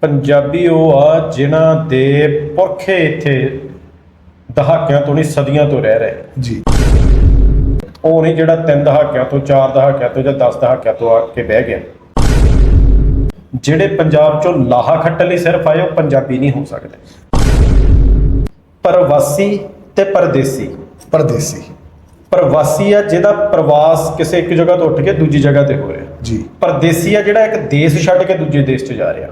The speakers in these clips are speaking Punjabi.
ਪੰਜਾਬੀ ਉਹ ਆ ਜਿਨ੍ਹਾਂ ਦੇ ਪੁਰਖੇ ਇੱਥੇ ਦਹਾਕਿਆਂ ਤੋਂ ਨਹੀਂ ਸਦੀਆਂ ਤੋਂ ਰਹਿ ਰਹੇ। ਜੀ। ਉਹ ਨਹੀਂ ਜਿਹੜਾ ਤਿੰਨ ਦਹਾਕਿਆਂ ਤੋਂ ਚਾਰ ਦਹਾਕਿਆਂ ਤੋਂ ਜਾਂ 10 ਦਹਾਕਿਆਂ ਤੋਂ ਆ ਕੇ ਬਹਿ ਗਿਆ। ਜਿਹੜੇ ਪੰਜਾਬ ਚੋਂ ਲਾਹਾ ਖੱਟਣ ਲਈ ਸਿਰਫ ਆਏ ਉਹ ਪੰਜਾਬੀ ਨਹੀਂ ਹੋ ਸਕਦੇ। ਪ੍ਰਵਾਸੀ ਤੇ ਪਰਦੇਸੀ। ਪਰਦੇਸੀ। ਪ੍ਰਵਾਸੀ ਆ ਜਿਹਦਾ ਪ੍ਰਵਾਸ ਕਿਸੇ ਇੱਕ ਜਗ੍ਹਾ ਤੋਂ ਉੱਠ ਕੇ ਦੂਜੀ ਜਗ੍ਹਾ ਤੇ ਹੋ ਰਿਹਾ। ਜੀ। ਪਰਦੇਸੀ ਆ ਜਿਹੜਾ ਇੱਕ ਦੇਸ਼ ਛੱਡ ਕੇ ਦੂਜੇ ਦੇਸ਼ 'ਚ ਜਾ ਰਿਹਾ।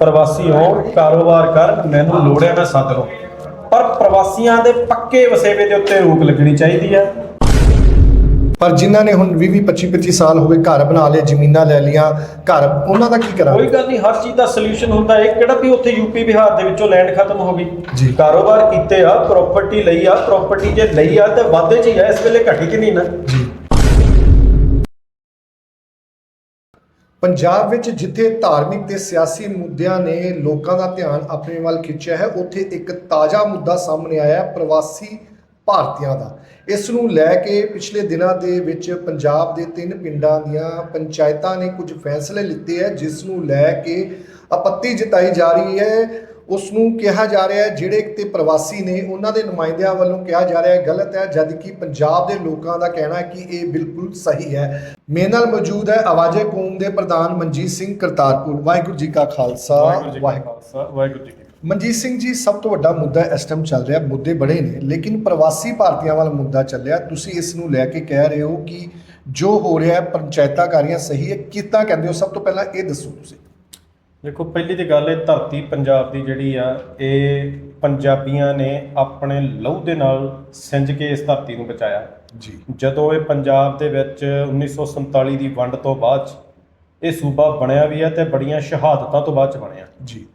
ਪ੍ਰਵਾਸੀ ਹੋ ਕਾਰੋਬਾਰ ਕਰ ਮੈਨੂੰ ਲੋੜ ਹੈ ਮੈਂ ਸੱਦ ਲਓ ਪਰ ਪ੍ਰਵਾਸੀਆਂ ਦੇ ਪੱਕੇ ਵਸੇਵੇ ਦੇ ਉੱਤੇ ਰੋਕ ਲੱਗਣੀ ਚਾਹੀਦੀ ਆ ਪਰ ਜਿਨ੍ਹਾਂ ਨੇ ਹੁਣ 20 25 25 ਸਾਲ ਹੋ ਗਏ ਘਰ ਬਣਾ ਲਏ ਜ਼ਮੀਨਾਂ ਲੈ ਲੀਆਂ ਘਰ ਉਹਨਾਂ ਦਾ ਕੀ ਕੋਈ ਕਰਾਂਗੇ ਗੱਲ ਨਹੀਂ ਹਰ ਚੀਜ਼ ਦਾ ਸੋਲੂਸ਼ਨ ਹੁੰਦਾ ਹੈ। ਕਿਹੜਾ ਵੀ ਉੱਥੇ ਯੂਪੀ ਬਿਹਾਰ ਦੇ ਵਿੱਚੋਂ ਲੈਂਡ ਖਤਮ ਹੋ ਗਈ। ਜੀ। ਕਾਰੋਬਾਰ ਕੀਤੇ ਆ ਪ੍ਰਾਪਰਟੀ ਲਈ ਆ ਪ੍ਰਾਪਰਟੀ ਜੇ ਲਈ ਆ ਤੇ ਵਾਧੇ 'ਚ ਹੀ ਆ ਇਸ ਵੇਲੇ ਘਟੀ ਕਿ ਨਹੀਂ ਨਾ। ਜੀ। ਪੰਜਾਬ ਵਿੱਚ ਜਿੱਥੇ ਧਾਰਮਿਕ ਤੇ ਸਿਆਸੀ ਮੁੱਦਿਆਂ ਨੇ ਲੋਕਾਂ ਦਾ ਧਿਆਨ ਆਪਣੇ ਵੱਲ ਖਿੱਚਿਆ ਹੈ, ਉੱਥੇ ਇੱਕ ਤਾਜ਼ਾ ਮੁੱਦਾ ਸਾਹਮਣੇ ਆਇਆ ਹੈ, ਪ੍ਰਵਾਸੀ ਭਾਰਤੀਆਂ ਦਾ। ਇਸ ਨੂੰ ਲੈ ਕੇ ਪਿਛਲੇ ਦਿਨਾਂ ਦੇ ਵਿੱਚ ਪੰਜਾਬ ਦੇ ਤਿੰਨ ਪਿੰਡਾਂ ਦੀਆਂ ਪੰਚਾਇਤਾਂ ਨੇ ਕੁਝ ਫੈਸਲੇ ਲਿੱਤੇ ਹੈ, ਜਿਸ ਨੂੰ ਲੈ ਕੇ ਆਪੱਤੀ ਜਤਾਈ ਜਾ ਰਹੀ ਹੈ। ਉਸ ਨੂੰ ਕਿਹਾ ਜਾ ਰਿਹਾ ਹੈ ਜਿਹੜੇ ਤੇ ਪ੍ਰਵਾਸੀ ਨੇ ਉਹਨਾਂ ਦੇ ਨੁਮਾਇੰਦਿਆਂ ਵੱਲੋਂ ਕਿਹਾ ਜਾ ਰਿਹਾ ਹੈ ਗਲਤ ਹੈ ਜਦ ਕਿ ਪੰਜਾਬ ਦੇ ਲੋਕਾਂ ਦਾ ਕਹਿਣਾ ਹੈ ਕਿ ਇਹ ਬਿਲਕੁਲ ਸਹੀ ਹੈ। ਮੇਰੇ ਨਾਲ ਮੌਜੂਦ ਹੈ ਆਵਾਜ਼ੇ ਕੌਮ ਦੇ ਪ੍ਰਧਾਨ ਮਨਜੀਤ ਸਿੰਘ ਕਰਤਾਰਪੁਰ। ਵਾਹਿਗੁਰੂ ਜੀ ਕਾ ਖਾਲਸਾ। ਵਾਹਿਗੁਰੂ ਜੀ। ਮਨਜੀਤ ਸਿੰਘ ਜੀ ਸਭ ਤੋਂ ਵੱਡਾ ਮੁੱਦਾ ਇਸ ਟਾਈਮ ਚੱਲ ਰਿਹਾ ਮੁੱਦੇ ਬੜੇ ਨੇ ਲੇਕਿਨ ਪ੍ਰਵਾਸੀ ਭਾਰਤੀਆਂ ਵਾਲਾ ਮੁੱਦਾ ਚੱਲਿਆ। ਤੁਸੀਂ ਇਸ ਨੂੰ ਲੈ ਕੇ ਕਹਿ ਰਹੇ ਹੋ ਕਿ ਜੋ ਹੋ ਰਿਹਾ ਹੈ ਪੰਚਾਇਤਾਂ ਕਾਰੀਆਂ ਸਹੀ ਹੈ ਕਿੱਦਾਂ ਕਹਿੰਦੇ ਹੋ? ਸਭ ਤੋਂ ਪਹਿਲਾਂ ਇਹ ਦੱਸੋ ਤੁਸੀਂ। ਦੇਖੋ ਪਹਿਲੀ ਤੇ ਗੱਲ ਇਹ ਧਰਤੀ ਪੰਜਾਬ ਦੀ ਜਿਹੜੀ ਆ ਇਹ ਪੰਜਾਬੀਆਂ ਨੇ ਆਪਣੇ ਲਹੂ ਦੇ ਨਾਲ ਸਿੰਜ ਕੇ ਇਸ ਧਰਤੀ ਨੂੰ ਬਚਾਇਆ। ਜੀ। ਜਦੋਂ ਇਹ ਪੰਜਾਬ ਦੇ ਵਿੱਚ 1947 ਦੀ ਵੰਡ ਤੋਂ ਬਾਅਦ 'ਚ ਇਹ ਸੂਬਾ ਬਣਿਆ ਵੀ ਹੈ ਤੇ ਬੜੀਆਂ ਸ਼ਹਾਦਤਾਂ ਤੋਂ ਬਾਅਦ ਚ ਬਣਿਆ। ਜੀ।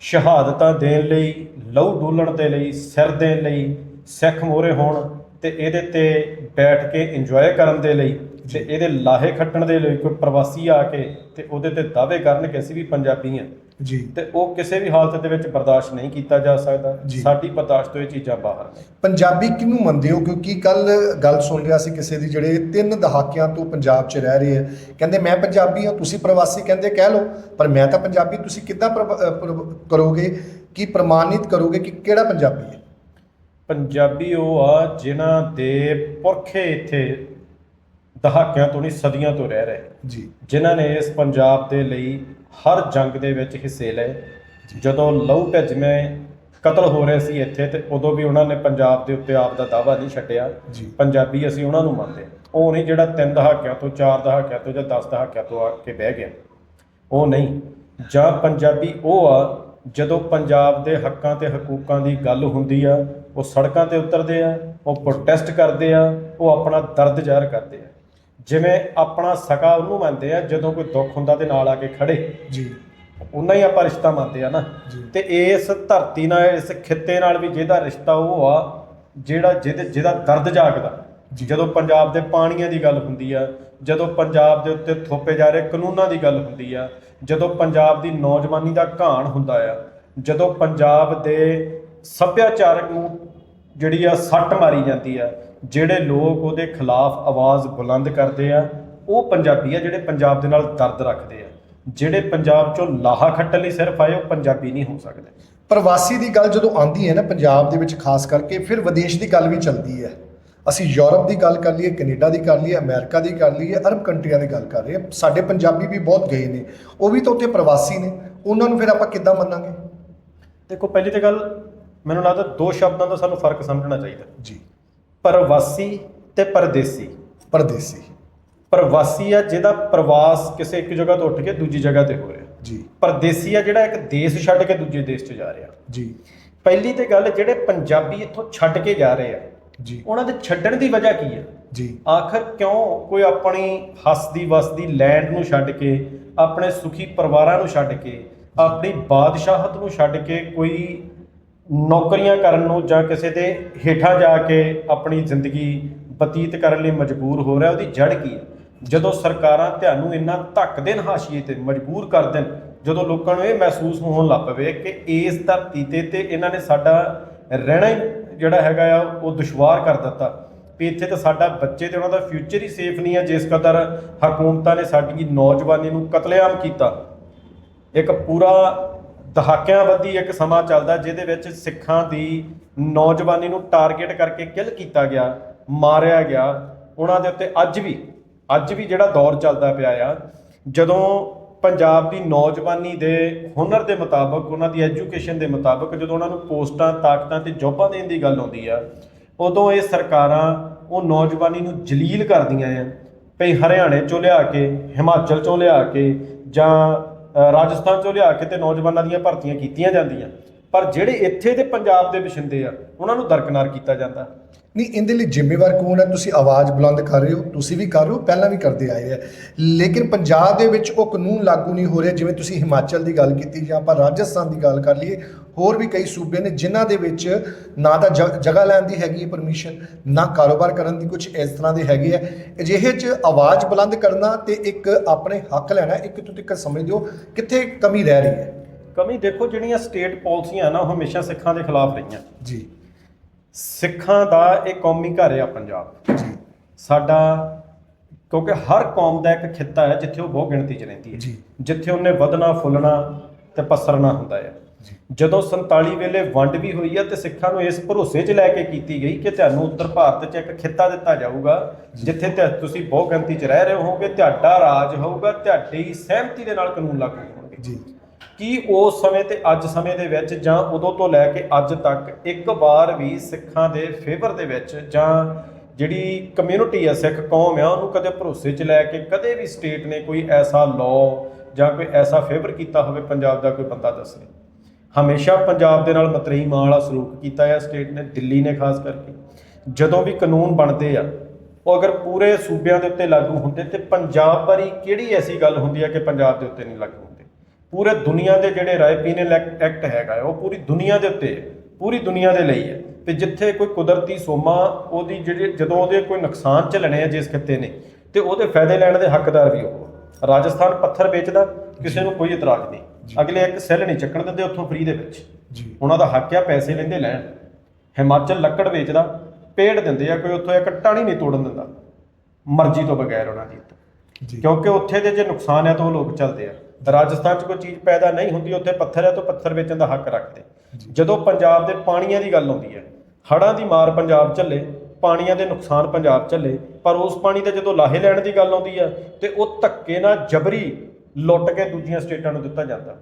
ਸ਼ਹਾਦਤਾਂ ਦੇਣ ਲਈ ਲਹੂ ਡੋਲਣ ਦੇ ਲਈ ਸਿਰ ਦੇਣ ਲਈ ਸਿੱਖ ਮੋਰੇ ਹੋਣ ਤੇ ਇਹਦੇ ਤੇ ਬੈਠ ਕੇ ਇੰਜੋਏ ਕਰਨ ਦੇ ਲਈ ਤੇ ਇਹਦੇ ਲਾਹੇ ਖੱਟਣ ਦੇ ਲਈ ਕੋਈ ਪ੍ਰਵਾਸੀ ਆ ਕੇ ਤੇ ਉਹਦੇ ਤੇ ਦਾਅਵੇ ਕਰਨ ਕਿ ਅਸੀਂ ਵੀ ਪੰਜਾਬੀ ਹਾਂ। ਜੀ। ਤੇ ਉਹ ਕਿਸੇ ਵੀ ਹਾਲਤ ਦੇ ਵਿੱਚ ਬਰਦਾਸ਼ਤ ਨਹੀਂ ਕੀਤਾ ਜਾ ਸਕਦਾ। ਜੀ। ਸਾਡੀ ਬਰਦਾਸ਼ਤ ਤੋਂ ਇਹ ਚੀਜ਼ਾਂ ਬਾਹਰ ਨੇ। ਪੰਜਾਬੀ ਕਿਹਨੂੰ ਮੰਨਦੇ ਹੋ? ਕਿਉਂਕਿ ਕੱਲ ਗੱਲ ਸੁਣ ਰਿਹਾ ਸੀ ਕਿਸੇ ਦੀ ਜਿਹੜੇ ਤਿੰਨ ਦਹਾਕਿਆਂ ਤੋਂ ਪੰਜਾਬ 'ਚ ਰਹਿ ਰਹੇ ਹੈ ਕਹਿੰਦੇ ਮੈਂ ਪੰਜਾਬੀ ਹਾਂ ਤੁਸੀਂ ਪ੍ਰਵਾਸੀ। ਕਹਿੰਦੇ ਕਹਿ ਲਓ ਪਰ ਮੈਂ ਤਾਂ ਪੰਜਾਬੀ ਤੁਸੀਂ ਕਿੱਦਾਂ ਪ੍ਰਭ- ਅਹ ਪ੍ਰਭ- ਕਰੋਗੇ? ਕਿ ਪ੍ਰਮਾਣਿਤ ਕਰੋਗੇ ਕਿ ਕਿਹੜਾ ਪੰਜਾਬੀ ਹੈ? ਪੰਜਾਬੀ ਉਹ ਆ ਜਿਨ੍ਹਾਂ ਦੇ ਪੁਰਖੇ ਇੱਥੇ ਦਹਾਕਿਆਂ ਤੋਂ ਨਹੀਂ ਸਦੀਆਂ ਤੋਂ ਰਹਿ ਰਹੇ। ਜੀ। ਜਿਨ੍ਹਾਂ ਨੇ ਇਸ ਪੰਜਾਬ ਦੇ ਲਈ ਹਰ ਜੰਗ ਦੇ ਵਿੱਚ ਹਿੱਸੇ ਲਏ। ਜਦੋਂ ਲਹੂ ਭਿੱਜਵੇਂ ਕਤਲ ਹੋ ਰਹੇ ਸੀ ਇੱਥੇ ਤੇ ਉਦੋਂ ਵੀ ਉਹਨਾਂ ਨੇ ਪੰਜਾਬ ਦੇ ਉੱਤੇ ਆਪ ਦਾ ਦਾਵਾ ਨਹੀਂ ਛੱਡਿਆ। ਜੀ। ਪੰਜਾਬੀ ਅਸੀਂ ਉਹਨਾਂ ਨੂੰ ਮੰਨਦੇ। ਉਹ ਨਹੀਂ ਜਿਹੜਾ ਤਿੰਨ ਦਹਾਕਿਆਂ ਤੋਂ ਚਾਰ ਦਹਾਕਿਆਂ ਤੋਂ ਜਾਂ 10 ਦਹਾਕਿਆਂ ਤੋਂ ਆ ਕੇ ਬਹਿ ਗਿਆ। ਉਹ ਨਹੀਂ। ਜਾਂ ਪੰਜਾਬੀ ਉਹ ਆ ਜਦੋਂ ਪੰਜਾਬ ਦੇ ਹੱਕਾਂ ਤੇ ਹਕੂਕਾਂ ਦੀ ਗੱਲ ਹੁੰਦੀ ਆ ਉਹ ਸੜਕਾਂ ਤੇ ਉਤਰਦੇ ਆ ਉਹ ਪ੍ਰੋਟੈਸਟ ਕਰਦੇ ਆ ਉਹ ਆਪਣਾ ਦਰਦ ਜ਼ਾਹਰ ਕਰਦੇ ਆ। ਜਿਵੇਂ ਆਪਣਾ ਸਕਾ ਉਹਨੂੰ ਮੰਨਦੇ ਆ ਜਦੋਂ ਕੋਈ ਦੁੱਖ ਹੁੰਦਾ ਤੇ ਨਾਲ ਆ ਕੇ ਖੜੇ। ਜੀ। ਉਹਨਾਂ ਹੀ ਆਪਾਂ ਰਿਸ਼ਤਾ ਮੰਨਦੇ ਆ ਨਾ। ਤੇ ਇਸ ਧਰਤੀ ਨਾਲ ਇਸ ਖਿੱਤੇ ਨਾਲ ਵੀ ਜਿਹਦਾ ਰਿਸ਼ਤਾ ਉਹ ਆ ਜਿਹੜਾ ਜਿਹਦੇ ਜਿਹਦਾ ਦਰਦ ਜਾਗਦਾ। ਜਦੋਂ ਪੰਜਾਬ ਦੇ ਪਾਣੀਆਂ ਦੀ ਗੱਲ ਹੁੰਦੀ ਆ ਜਦੋਂ ਪੰਜਾਬ ਦੇ ਉੱਤੇ ਥੋਪੇ ਜਾ ਰਹੇ ਕਾਨੂੰਨਾਂ ਦੀ ਗੱਲ ਹੁੰਦੀ ਆ ਜਦੋਂ ਪੰਜਾਬ ਦੀ ਨੌਜਵਾਨੀ ਦਾ ਘਾਣ ਹੁੰਦਾ ਆ ਜਦੋਂ ਪੰਜਾਬ ਦੇ ਸੱਭਿਆਚਾਰਕ ਨੂੰ ਜਿਹੜੀ ਆ ਸੱਟ ਮਾਰੀ ਜਾਂਦੀ ਆ ਜਿਹੜੇ ਲੋਕ ਉਹਦੇ ਖਿਲਾਫ ਆਵਾਜ਼ ਬੁਲੰਦ ਕਰਦੇ ਆ ਉਹ ਪੰਜਾਬੀ ਆ ਜਿਹੜੇ ਪੰਜਾਬ ਦੇ ਨਾਲ ਦਰਦ ਰੱਖਦੇ ਆ। ਜਿਹੜੇ ਪੰਜਾਬ ਚੋਂ ਲਾਹਾ ਖੱਟਣ ਲਈ ਸਿਰਫ ਆਏ ਉਹ ਪੰਜਾਬੀ ਨਹੀਂ ਹੋ ਸਕਦੇ। ਪ੍ਰਵਾਸੀ ਦੀ ਗੱਲ ਜਦੋਂ ਆਉਂਦੀ ਹੈ ਨਾ ਪੰਜਾਬ ਦੇ ਵਿੱਚ ਖਾਸ ਕਰਕੇ ਫਿਰ ਵਿਦੇਸ਼ ਦੀ ਗੱਲ ਵੀ ਚੱਲਦੀ ਹੈ। ਅਸੀਂ ਯੂਰਪ ਦੀ ਗੱਲ ਕਰ ਲਈਏ ਕੈਨੇਡਾ ਦੀ ਕਰ ਲਈਏ ਅਮਰੀਕਾ ਦੀ ਕਰ ਲਈਏ ਅਰਬ ਕੰਟਰੀਆਂ ਦੀ ਗੱਲ ਕਰ ਰਹੇ ਹਾਂ ਸਾਡੇ ਪੰਜਾਬੀ ਵੀ ਬਹੁਤ ਗਏ ਨੇ। ਉਹ ਵੀ ਤਾਂ ਉੱਥੇ ਪ੍ਰਵਾਸੀ ਨੇ। ਉਹਨਾਂ ਨੂੰ ਫਿਰ ਆਪਾਂ ਕਿੱਦਾਂ ਮੰਨਾਂਗੇ? ਦੇਖੋ ਪਹਿਲੀ ਤੇ ਗੱਲ ਮੈਨੂੰ ਲੱਗਦਾ ਦੋ ਸ਼ਬਦਾਂ ਦਾ ਸਾਨੂੰ ਫ਼ਰਕ ਸਮਝਣਾ ਚਾਹੀਦਾ। ਜੀ। ਪ੍ਰਵਾਸੀ ਤੇ ਪਰਦੇਸੀ। ਪਰਦੇਸੀ। ਪ੍ਰਵਾਸੀ ਆ ਜਿਹਦਾ ਪ੍ਰਵਾਸ ਕਿਸੇ ਇੱਕ ਜਗ੍ਹਾ ਤੋਂ ਉੱਠ ਕੇ ਦੂਜੀ ਜਗ੍ਹਾ ਤੇ ਹੋ ਰਿਹਾ। ਜੀ। ਪਰਦੇਸੀ ਆ ਜਿਹੜਾ ਇੱਕ ਦੇਸ਼ ਛੱਡ ਕੇ ਦੂਜੇ ਦੇਸ਼ 'ਚ ਜਾ ਰਿਹਾ। ਜੀ। ਪਹਿਲੀ ਤੇ ਗੱਲ ਜਿਹੜੇ ਪੰਜਾਬੀ ਇੱਥੋਂ ਛੱਡ ਕੇ ਜਾ ਰਹੇ ਆ ਜੀ। ਉਹਨਾਂ ਦੇ ਛੱਡਣ ਦੀ ਵਜ੍ਹਾ ਕੀ ਹੈ ਜੀ। ਆਖਰ ਕਿਉਂ ਕੋਈ ਆਪਣੀ ਹੱਸਦੀ ਵਸਦੀ ਲੈਂਡ ਨੂੰ ਛੱਡ ਕੇ ਆਪਣੇ ਸੁਖੀ ਪਰਿਵਾਰਾਂ ਨੂੰ ਛੱਡ ਕੇ ਆਪਣੀ ਬਾਦਸ਼ਾਹਤ ਨੂੰ ਛੱਡ ਕੇ ਕੋਈ ਨੌਕਰੀਆਂ ਕਰਨ ਨੂੰ ਜਾਂ ਕਿਸੇ ਦੇ ਹੇਠਾਂ ਜਾ ਕੇ ਆਪਣੀ ਜ਼ਿੰਦਗੀ ਬਤੀਤ ਕਰਨ ਲਈ ਮਜਬੂਰ ਹੋ ਰਿਹਾ, ਉਹਦੀ ਜੜ ਕੀ ਹੈ? ਜਦੋਂ ਸਰਕਾਰਾਂ ਤੁਹਾਨੂੰ ਇੰਨਾ ਧੱਕ ਦੇਣ ਹਾਸ਼ੀਏ ਤੇ ਮਜਬੂਰ ਕਰ ਦੇਣ, ਜਦੋਂ ਲੋਕਾਂ ਨੂੰ ਇਹ ਮਹਿਸੂਸ ਹੋਣ ਲੱਗ ਪਵੇ ਕਿ ਇਸ ਧਰਤੀ ਤੇ ਤੇ ਇਹਨਾਂ ਨੇ ਸਾਡਾ ਰਹਿਣਾ ਹੀ ਜਿਹੜਾ ਹੈਗਾ ਆ, ਉਹ ਦੁਸ਼ਵਾਰ ਕਰ ਦਿੱਤਾ ਵੀ ਇੱਥੇ ਤਾਂ ਸਾਡਾ ਬੱਚੇ ਤੇ ਉਹਨਾਂ ਦਾ ਫਿਊਚਰ ਹੀ ਸੇਫ ਨਹੀਂ ਹੈ ਜਿਸ ਕਦਰ ਹਕੂਮਤਾਂ ਨੇ ਸਾਡੀ ਨੌਜਵਾਨੀ ਨੂੰ ਕਤਲੇਆਮ ਕੀਤਾ। ਇੱਕ ਪੂਰਾ ਦਹਾਕਿਆਂ ਬੱਧੀ ਇੱਕ ਸਮਾਂ ਚੱਲਦਾ ਜਿਹਦੇ ਵਿੱਚ ਸਿੱਖਾਂ ਦੀ ਨੌਜਵਾਨੀ ਨੂੰ ਟਾਰਗੇਟ ਕਰਕੇ ਕਿਲ ਕੀਤਾ ਗਿਆ, ਮਾਰਿਆ ਗਿਆ। ਉਹਨਾਂ ਦੇ ਉੱਤੇ ਅੱਜ ਵੀ ਅੱਜ ਵੀ ਜਿਹੜਾ ਦੌਰ ਚੱਲਦਾ ਪਿਆ ਆ, ਜਦੋਂ ਪੰਜਾਬ ਦੀ ਨੌਜਵਾਨੀ ਦੇ ਹੁਨਰ ਦੇ ਮੁਤਾਬਕ, ਉਹਨਾਂ ਦੀ ਐਜੂਕੇਸ਼ਨ ਦੇ ਮੁਤਾਬਕ ਜਦੋਂ ਉਹਨਾਂ ਨੂੰ ਪੋਸਟਾਂ, ਤਾਕਤਾਂ ਤੇ ਜੌਬਾਂ ਦੇਣ ਦੀ ਗੱਲ ਆਉਂਦੀ ਆ, ਉਦੋਂ ਇਹ ਸਰਕਾਰਾਂ ਉਹ ਨੌਜਵਾਨੀ ਨੂੰ ਜਲੀਲ ਕਰਦੀਆਂ ਆ। ਭਈ ਹਰਿਆਣੇ ਚੋਂ ਲਿਆ ਕੇ, ਹਿਮਾਚਲ ਚੋਂ ਲਿਆ ਕੇ ਜਾਂ ਰਾਜਸਥਾਨ ਚੋਂ ਲਿਆ ਕੇ ਤੇ ਨੌਜਵਾਨਾਂ ਦੀਆਂ ਭਰਤੀਆਂ ਕੀਤੀਆਂ ਜਾਂਦੀਆਂ। ਪਰ ਜਿਹੜੇ ਇੱਥੇ ਦੇ ਪੰਜਾਬ ਦੇ ਵਸਿੰਦੇ ਆ, ਉਹਨਾਂ ਨੂੰ ਦਰਕਨਾਰ ਕੀਤਾ ਜਾਂਦਾ। ਨਹੀਂ ਇਹਦੇ ਲਈ ਜ਼ਿੰਮੇਵਾਰ ਕੌਣ ਹੈ? ਤੁਸੀਂ ਆਵਾਜ਼ ਬੁਲੰਦ ਕਰ ਰਹੇ ਹੋ ਤੁਸੀਂ ਵੀ ਕਰ ਰਹੇ ਹੋ ਪਹਿਲਾਂ ਵੀ ਕਰਦੇ ਆਏ ਆ। ਲੇਕਿਨ ਪੰਜਾਬ ਦੇ ਵਿੱਚ ਉਹ ਕਾਨੂੰਨ ਲਾਗੂ ਨਹੀਂ ਹੋ ਰਿਹਾ ਜਿਵੇਂ ਤੁਸੀਂ ਹਿਮਾਚਲ ਦੀ ਗੱਲ ਕੀਤੀ ਜਾਂ ਆਪਾਂ ਰਾਜਸਥਾਨ ਦੀ ਗੱਲ ਕਰ ਲਈਏ ਹੋਰ ਵੀ ਕਈ ਸੂਬੇ ਨੇ ਜਿਨ੍ਹਾਂ ਦੇ ਵਿੱਚ ਨਾ ਤਾਂ ਜਗ੍ਹਾ ਲੈਣ ਦੀ ਹੈਗੀ ਹੈ ਪਰਮਿਸ਼ਨ ਨਾ ਕਾਰੋਬਾਰ ਕਰਨ ਦੀ ਕੁਝ ਇਸ ਤਰ੍ਹਾਂ ਦੇ ਹੈਗੇ ਆ। ਅਜਿਹੇ 'ਚ ਆਵਾਜ਼ ਬੁਲੰਦ ਕਰਨਾ ਤੇ ਇੱਕ ਆਪਣੇ ਹੱਕ ਲੈਣਾ ਇੱਕ ਤੋਂ ਤੱਕ ਸਮਝਦੇ ਹੋ ਕਿੱਥੇ ਕਮੀ ਰਹਿ ਰਹੀ ਹੈ? ਕਮੀ ਦੇਖੋ ਜਿਹੜੀਆਂ ਸਟੇਟ ਪਾਲਿਸੀਆਂ ਨਾ ਉਹ ਹਮੇਸ਼ਾ ਸਿੱਖਾਂ ਦੇ ਖਿਲਾਫ ਰਹੀਆਂ। ਜੀ। ਸਿੱਖਾਂ ਦਾ ਇਹ ਕੌਮੀ ਘਰ ਆ ਪੰਜਾਬ। ਸਾਡਾ ਕਿਉਂਕਿ ਹਰ ਕੌਮ ਦਾ ਇੱਕ ਖਿੱਤਾ ਹੈ ਜਿੱਥੇ ਉਹ ਬਹੁ ਗਿਣਤੀ 'ਚ ਰਹਿੰਦੀ ਹੈ। ਜਿੱਥੇ ਉਹਨੇ ਵਧਣਾ ਫੁੱਲਣਾ ਤੇ ਪਸਰਨਾ ਹੁੰਦਾ ਹੈ। ਜਦੋਂ 47 ਵੇਲੇ ਵੰਡ ਵੀ ਹੋਈ ਹੈ ਤੇ ਸਿੱਖਾਂ ਨੂੰ ਇਸ ਭਰੋਸੇ 'ਚ ਲੈ ਕੇ ਕੀਤੀ ਗਈ ਕਿ ਤੁਹਾਨੂੰ ਉੱਤਰ ਭਾਰਤ 'ਚ ਇੱਕ ਖਿੱਤਾ ਦਿੱਤਾ ਜਾਊਗਾ ਜਿੱਥੇ ਤੇ ਤੁਸੀਂ ਬਹੁ ਗਿਣਤੀ 'ਚ ਰਹਿ ਰਹੇ ਹੋਵੋਗੇ ਤੁਹਾਡਾ ਰਾਜ ਹੋਊਗਾ ਤੁਹਾਡੀ ਸਹਿਮਤੀ ਦੇ ਨਾਲ ਕਾਨੂੰਨ ਲਾਗੂ ਹੋਣਗੇ। ਜੀ। ਕੀ ਉਸ ਸਮੇਂ ਤੇ ਅੱਜ ਸਮੇਂ ਦੇ ਵਿੱਚ ਜਾਂ ਉਦੋਂ ਤੋਂ ਲੈ ਕੇ ਅੱਜ ਤੱਕ ਇੱਕ ਵਾਰ ਵੀ ਸਿੱਖਾਂ ਦੇ ਫੇਵਰ ਦੇ ਵਿੱਚ ਜਾਂ ਜਿਹੜੀ ਕਮਿਊਨਿਟੀ ਆ ਸਿੱਖ ਕੌਮ ਆ, ਉਹਨੂੰ ਕਦੇ ਭਰੋਸੇ 'ਚ ਲੈ ਕੇ ਕਦੇ ਵੀ ਸਟੇਟ ਨੇ ਕੋਈ ਐਸਾ ਲਾਅ ਜਾਂ ਕੋਈ ਐਸਾ ਫੇਵਰ ਕੀਤਾ ਹੋਵੇ, ਪੰਜਾਬ ਦਾ ਕੋਈ ਬੰਦਾ ਦੱਸੇ। ਹਮੇਸ਼ਾ ਪੰਜਾਬ ਦੇ ਨਾਲ ਮਤਰੇਈ ਮਾਂ ਵਾਲਾ ਸਲੂਕ ਕੀਤਾ ਹੈ ਸਟੇਟ ਨੇ, ਦਿੱਲੀ ਨੇ ਖਾਸ ਕਰਕੇ। ਜਦੋਂ ਵੀ ਕਾਨੂੰਨ ਬਣਦੇ ਆ, ਉਹ ਅਗਰ ਪੂਰੇ ਸੂਬਿਆਂ ਦੇ ਉੱਤੇ ਲਾਗੂ ਹੁੰਦੇ ਤੇ ਪੰਜਾਬ ਬਾਰੇ ਕਿਹੜੀ ਐਸੀ ਗੱਲ ਹੁੰਦੀ ਹੈ ਕਿ ਪੰਜਾਬ ਦੇ ਉੱਤੇ ਨਹੀਂ ਲਾਗੂ ਪੂਰੇ ਦੁਨੀਆ ਦੇ ਜਿਹੜੇ ਰਾਇਪੀਨਲ ਐਕਟ ਹੈਗਾ ਉਹ ਪੂਰੀ ਦੁਨੀਆ ਦੇ ਉੱਤੇ ਹੈ, ਪੂਰੀ ਦੁਨੀਆ ਦੇ ਲਈ ਹੈ। ਤੇ ਜਿੱਥੇ ਕੋਈ ਕੁਦਰਤੀ ਸੋਮਾ ਉਹਦੀ ਜਿਹੜੀ ਜਦੋਂ ਉਹਦੇ ਕੋਈ ਨੁਕਸਾਨ ਝੱਲਣੇ ਆ ਜਿਸ ਖਿੱਤੇ ਨੇ ਤੇ ਉਹਦੇ ਫਾਇਦੇ ਲੈਣ ਦੇ ਹੱਕਦਾਰ ਵੀ ਉਹ ਰਾਜਸਥਾਨ ਪੱਥਰ ਵੇਚਦਾ ਕਿਸੇ ਨੂੰ ਕੋਈ ਇਤਰਾਜ਼ ਨਹੀਂ। ਅਗਲੇ ਇੱਕ ਸੈੱਲ ਨਹੀਂ ਚੱਕਣ ਦਿੰਦੇ ਉੱਥੋਂ ਫ੍ਰੀ ਦੇ ਵਿੱਚ। ਉਹਨਾਂ ਦਾ ਹੱਕ ਆ ਪੈਸੇ ਲੈਂਦੇ ਲੈਣ। ਹਿਮਾਚਲ ਲੱਕੜ ਵੇਚਦਾ ਪੇੜ ਦਿੰਦੇ ਆ ਕੋਈ ਉੱਥੋਂ ਇੱਕ ਟਾਣੀ ਨਹੀਂ ਤੋੜਨ ਦਿੰਦਾ। ਮਰਜ਼ੀ ਤੋਂ ਬਗੈਰ ਉਹਨਾਂ ਦੀ। ਕਿਉਂਕਿ ਉੱਥੇ ਦੇ ਜੇ ਨੁਕਸਾਨ ਹੈ ਤਾਂ ਉਹ ਲੋਕ ਚੱਲਦੇ ਆ। ਰਾਜਸਥਾਨ 'ਚ ਕੋਈ ਚੀਜ਼ ਪੈਦਾ ਨਹੀਂ ਹੁੰਦੀ, ਉੱਥੇ ਪੱਥਰ ਹੈ, ਤਾਂ ਪੱਥਰ ਵੇਚਣ ਦਾ ਹੱਕ ਰੱਖਦੇ। ਜਦੋਂ ਪੰਜਾਬ ਦੇ ਪਾਣੀਆਂ ਦੀ ਗੱਲ ਆਉਂਦੀ ਹੈ, ਹੜ੍ਹਾਂ ਦੀ ਮਾਰ ਪੰਜਾਬ ਝੱਲੇ, ਪਾਣੀਆਂ ਦੇ ਨੁਕਸਾਨ ਪੰਜਾਬ ਝੱਲੇ, ਪਰ ਉਸ ਪਾਣੀ ਦੇ ਜਦੋਂ ਲਾਹੇ ਲੈਣ ਦੀ ਗੱਲ ਆਉਂਦੀ ਹੈ, ਤੇ ਉਹ ਧੱਕੇ ਨਾਲ ਜਬਰੀ ਲੁੱਟ ਕੇ ਦੂਜੀਆਂ ਸਟੇਟਾਂ ਨੂੰ ਦਿੱਤਾ ਜਾਂਦਾ।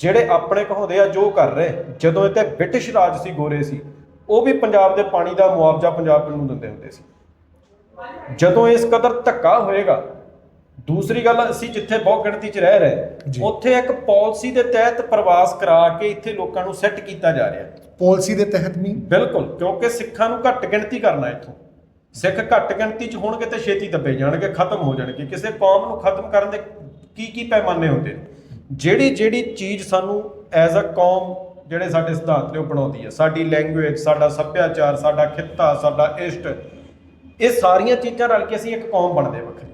ਜਿਹੜੇ ਆਪਣੇ ਕਹਾਉਂਦੇ ਆ, ਜੋ ਕਰ ਰਹੇ, ਜਦੋਂ ਇੱਥੇ ਬ੍ਰਿਟਿਸ਼ ਰਾਜ ਸੀ, ਗੋਰੇ ਸੀ, ਉਹ ਵੀ ਪੰਜਾਬ ਦੇ ਪਾਣੀ ਦਾ ਮੁਆਵਜ਼ਾ ਪੰਜਾਬ ਨੂੰ ਦਿੰਦੇ ਹੁੰਦੇ ਸੀ। ਜਦੋਂ ਇਸ ਕਦਰ ਧੱਕਾ ਹੋਏਗਾ ਦੂਸਰੀ ਗੱਲ ਅਸੀਂ ਜਿੱਥੇ ਬਹੁਤ ਗਿਣਤੀ 'ਚ ਰਹਿ ਰਹੇ। ਉੱਥੇ ਇੱਕ ਪਾਲਿਸੀ ਦੇ ਤਹਿਤ ਪ੍ਰਵਾਸ ਕਰਾ ਕੇ ਇੱਥੇ ਲੋਕਾਂ ਨੂੰ ਸੈੱਟ ਕੀਤਾ ਜਾ ਰਿਹਾ। ਪਾਲਿਸੀ ਦੇ ਤਹਿਤ ਵੀ? ਬਿਲਕੁਲ ਕਿਉਂਕਿ ਸਿੱਖਾਂ ਨੂੰ ਘੱਟ ਗਿਣਤੀ ਕਰਨਾ ਇੱਥੋਂ। ਸਿੱਖ ਘੱਟ ਗਿਣਤੀ 'ਚ ਹੋਣਗੇ ਤੇ ਛੇਤੀ ਦੱਬੇ ਜਾਣਗੇ ਖਤਮ ਹੋ ਜਾਣਗੇ। ਕਿਸੇ ਕੌਮ ਨੂੰ ਖਤਮ ਕਰਨ ਦੇ ਕੀ ਕੀ ਪੈਮਾਨੇ ਹੁੰਦੇ ਜਿਹੜੀ ਜਿਹੜੀ ਚੀਜ਼ ਸਾਨੂੰ ਐਜ਼ ਅ ਕੌਮ ਜਿਹੜੇ ਸਾਡੇ ਸਿਧਾਂਤ ਨੇ ਉਹ ਬਣਾਉਂਦੀ ਹੈ। ਸਾਡੀ ਲੈਂਗੁਏਜ ਸਾਡਾ ਸੱਭਿਆਚਾਰ ਸਾਡਾ ਖਿੱਤਾ ਸਾਡਾ ਇਸ਼ਟ ਇਹ ਸਾਰੀਆਂ ਚੀਜ਼ਾਂ ਰਲ ਕੇ ਅਸੀਂ ਇੱਕ ਕੌਮ ਬਣਦੇ ਵੱਖਰੀ।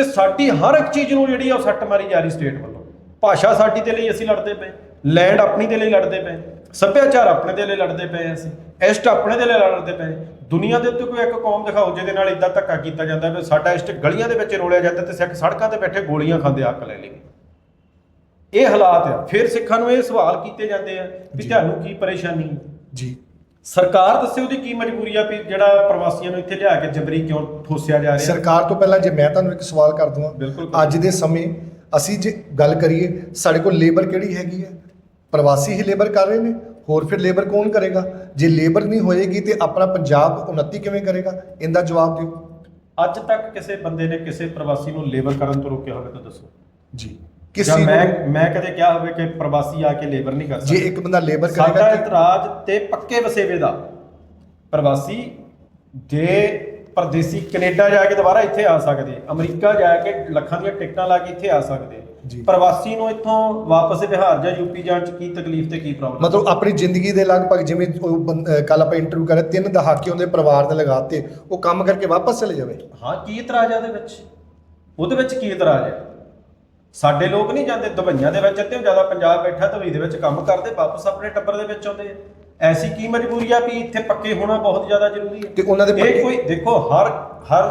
ਤੇ ਸਾਡੀ ਹਰ ਇੱਕ ਚੀਜ਼ ਨੂੰ ਜਿਹੜੀ ਆ ਉਹ ਸੱਟ ਮਾਰੀ ਜਾ ਰਹੀ ਸਟੇਟ ਵੱਲੋਂ। ਭਾਸ਼ਾ ਸਾਡੀ ਦੇ ਲਈ ਅਸੀਂ ਲੜਦੇ ਪਏ ਲੈਂਡ ਆਪਣੀ ਦੇ ਲਈ ਲੜਦੇ ਪਏ ਸੱਭਿਆਚਾਰ ਆਪਣੇ ਦੇ ਲਈ ਲੜਦੇ ਪਏ ਅਸੀਂ ਇਸ਼ਟ ਆਪਣੇ ਦੇ ਲਈ ਲੜਦੇ ਪਏ ਦੁਨੀਆ ਦੇ ਉੱਤੇ ਕੋਈ ਇੱਕ ਕੌਮ ਦਿਖਾਓ ਜਿਹਦੇ ਨਾਲ ਇਦਾਂ ਧੱਕਾ ਕੀਤਾ ਜਾਂਦਾ ਵੀ ਸਾਡਾ ਇਸ਼ਟ ਗਲੀਆਂ ਦੇ ਵਿੱਚ ਰੋਲਿਆ ਜਾਂਦਾ ਤੇ ਸਿੱਖ ਸੜਕਾਂ ਤੇ ਬੈਠੇ ਗੋਲੀਆਂ ਖਾਂਦੇ ਹੱਕ ਲੈ ਲਈ ਇਹ ਹਾਲਾਤ ਆ। ਫਿਰ ਸਿੱਖਾਂ ਨੂੰ ਇਹ ਸਵਾਲ ਕੀਤੇ ਜਾਂਦੇ ਆ ਵੀ। ਤੁਹਾਨੂੰ ਕੀ ਪਰੇਸ਼ਾਨੀ? ਹੈ ਜੀ। ਸਰਕਾਰ ਦੱਸੇ ਉਹਦੀ ਕੀ ਮਜਬੂਰੀ ਆ ਵੀ ਜਿਹੜਾ ਪ੍ਰਵਾਸੀਆਂ ਨੂੰ ਇੱਥੇ ਲਿਆ ਕੇ ਜਬਰੀ ਕਿਉਂ ਠੋਸਿਆ ਜਾ ਰਿਹਾ? ਸਰਕਾਰ ਤੋਂ ਪਹਿਲਾਂ ਜੇ ਮੈਂ ਤੁਹਾਨੂੰ ਇੱਕ ਸਵਾਲ ਕਰ ਦਵਾਂ। ਅੱਜ ਦੇ ਸਮੇਂ ਅਸੀਂ ਜੇ ਗੱਲ ਕਰੀਏ ਸਾਡੇ ਕੋਲ ਲੇਬਰ ਕਿਹੜੀ ਹੈਗੀ ਹੈ? ਪ੍ਰਵਾਸੀ ਹੀ ਲੇਬਰ ਕਰ ਰਹੇ ਨੇ ਹੋਰ ਫਿਰ ਲੇਬਰ ਕੌਣ ਕਰੇਗਾ? ਜੇ ਲੇਬਰ ਨਹੀਂ ਹੋਏਗੀ ਤੇ ਆਪਣਾ ਪੰਜਾਬ ਉન્નਤੀ ਕਿਵੇਂ ਕਰੇਗਾ? ਇਹਦਾ ਜਵਾਬ ਦਿਓ। ਅੱਜ ਤੱਕ ਕਿਸੇ ਬੰਦੇ ਨੇ ਕਿਸੇ ਪ੍ਰਵਾਸੀ ਨੂੰ ਲੇਬਰ ਕਰਨ ਤੋਂ ਰੋਕਿਆ ਹੋਵੇ ਤਾਂ ਦੱਸੋ। ਜੀ। ਜਾਂ ਕਿਸੇ ਮੈਂ ਨੂੰ ਮੈਂ ਕਦੇ ਕਿਹਾ ਹੋਵੇ ਕਿ ਪ੍ਰਵਾਸੀ ਆ ਕੇ ਲੇਬਰ ਨਹੀਂ ਕਰ ਜੇ ਸਕਦਾ। ਇੱਕ ਬੰਦਾ ਲੇਬਰ ਸਾਡਾ ਕਰੇਗਾ ਤੇ- ਇਤਰਾਜ਼ ਤੇ ਪੱਕੇ ਵਸੇਵੇ ਦਾ। ਪ੍ਰਵਾਸੀ ਜੇ ਪਰਦੇਸੀ ਕੈਨੇਡਾ ਜਾ ਕੇ ਦੁਬਾਰਾ ਇੱਥੇ ਆ ਸਕਦੇ ਅਮਰੀਕਾ ਜਾ ਕੇ ਲੱਖਾਂ ਦੀਆਂ ਟਿਕਟਾਂ ਲਾ ਕੇ ਇੱਥੇ ਆ ਸਕਦੇ। ਪ੍ਰਵਾਸੀ ਨੂੰ ਇੱਥੋਂ ਵਾਪਸ ਬਿਹਾਰ ਜਾਂ ਯੂਪੀ ਜਾਣ ਚ ਕੀ ਤਕਲੀਫ ਤੇ ਕੀ ਪ੍ਰੋਬਲਮ ਮਤਲਬ ਆਪਣੀ ਜ਼ਿੰਦਗੀ ਦੇ ਲਗਭਗ ਜਿਵੇਂ ਉਹ ਕੱਲ ਆਪਾਂ ਇੰਟਰਵਿਊ ਕਰਿਆ ਤਿੰਨ ਦਹਾਕੇ ਉਹਦੇ ਪਰਿਵਾਰ ਦੇ ਲਗਾਤੇ ਉਹ ਕੰਮ ਕਰਕੇ ਵਾਪਸ ਚਲੇ ਜਾਵੇ। ਹਾਂ ਕੀ ਇਤਰਾਜ਼ ਆ ਉਹਦੇ ਵਿੱਚ? ਉਹਦੇ ਵਿੱਚ ਕੀ ਇਤਰਾਜ਼ ਹੈ? ਸਾਡੇ ਲੋਕ ਨਹੀਂ ਜਾਂਦੇ ਦੁਬਈਆਂ ਦੇ ਵਿੱਚ ਅੱਧਿਓਂ ਜ਼ਿਆਦਾ ਪੰਜਾਬ ਬੈਠਾ ਦੁਬਈ ਦੇ ਵਿੱਚ ਕੰਮ ਕਰਦੇ ਵਾਪਸ ਆਪਣੇ ਟੱਬਰ ਦੇ ਵਿੱਚ ਆਉਂਦੇ ਆ ਐਸੀ ਕੀ ਮਜਬੂਰੀ ਆ ਵੀ ਇੱਥੇ ਪੱਕੇ ਹੋਣਾ ਬਹੁਤ ਜ਼ਿਆਦਾ ਜ਼ਰੂਰੀ ਹੈ? ਤੇ ਉਹਨਾਂ ਦੇ ਇਹ ਕੋਈ ਦੇਖੋ ਹਰ ਹਰ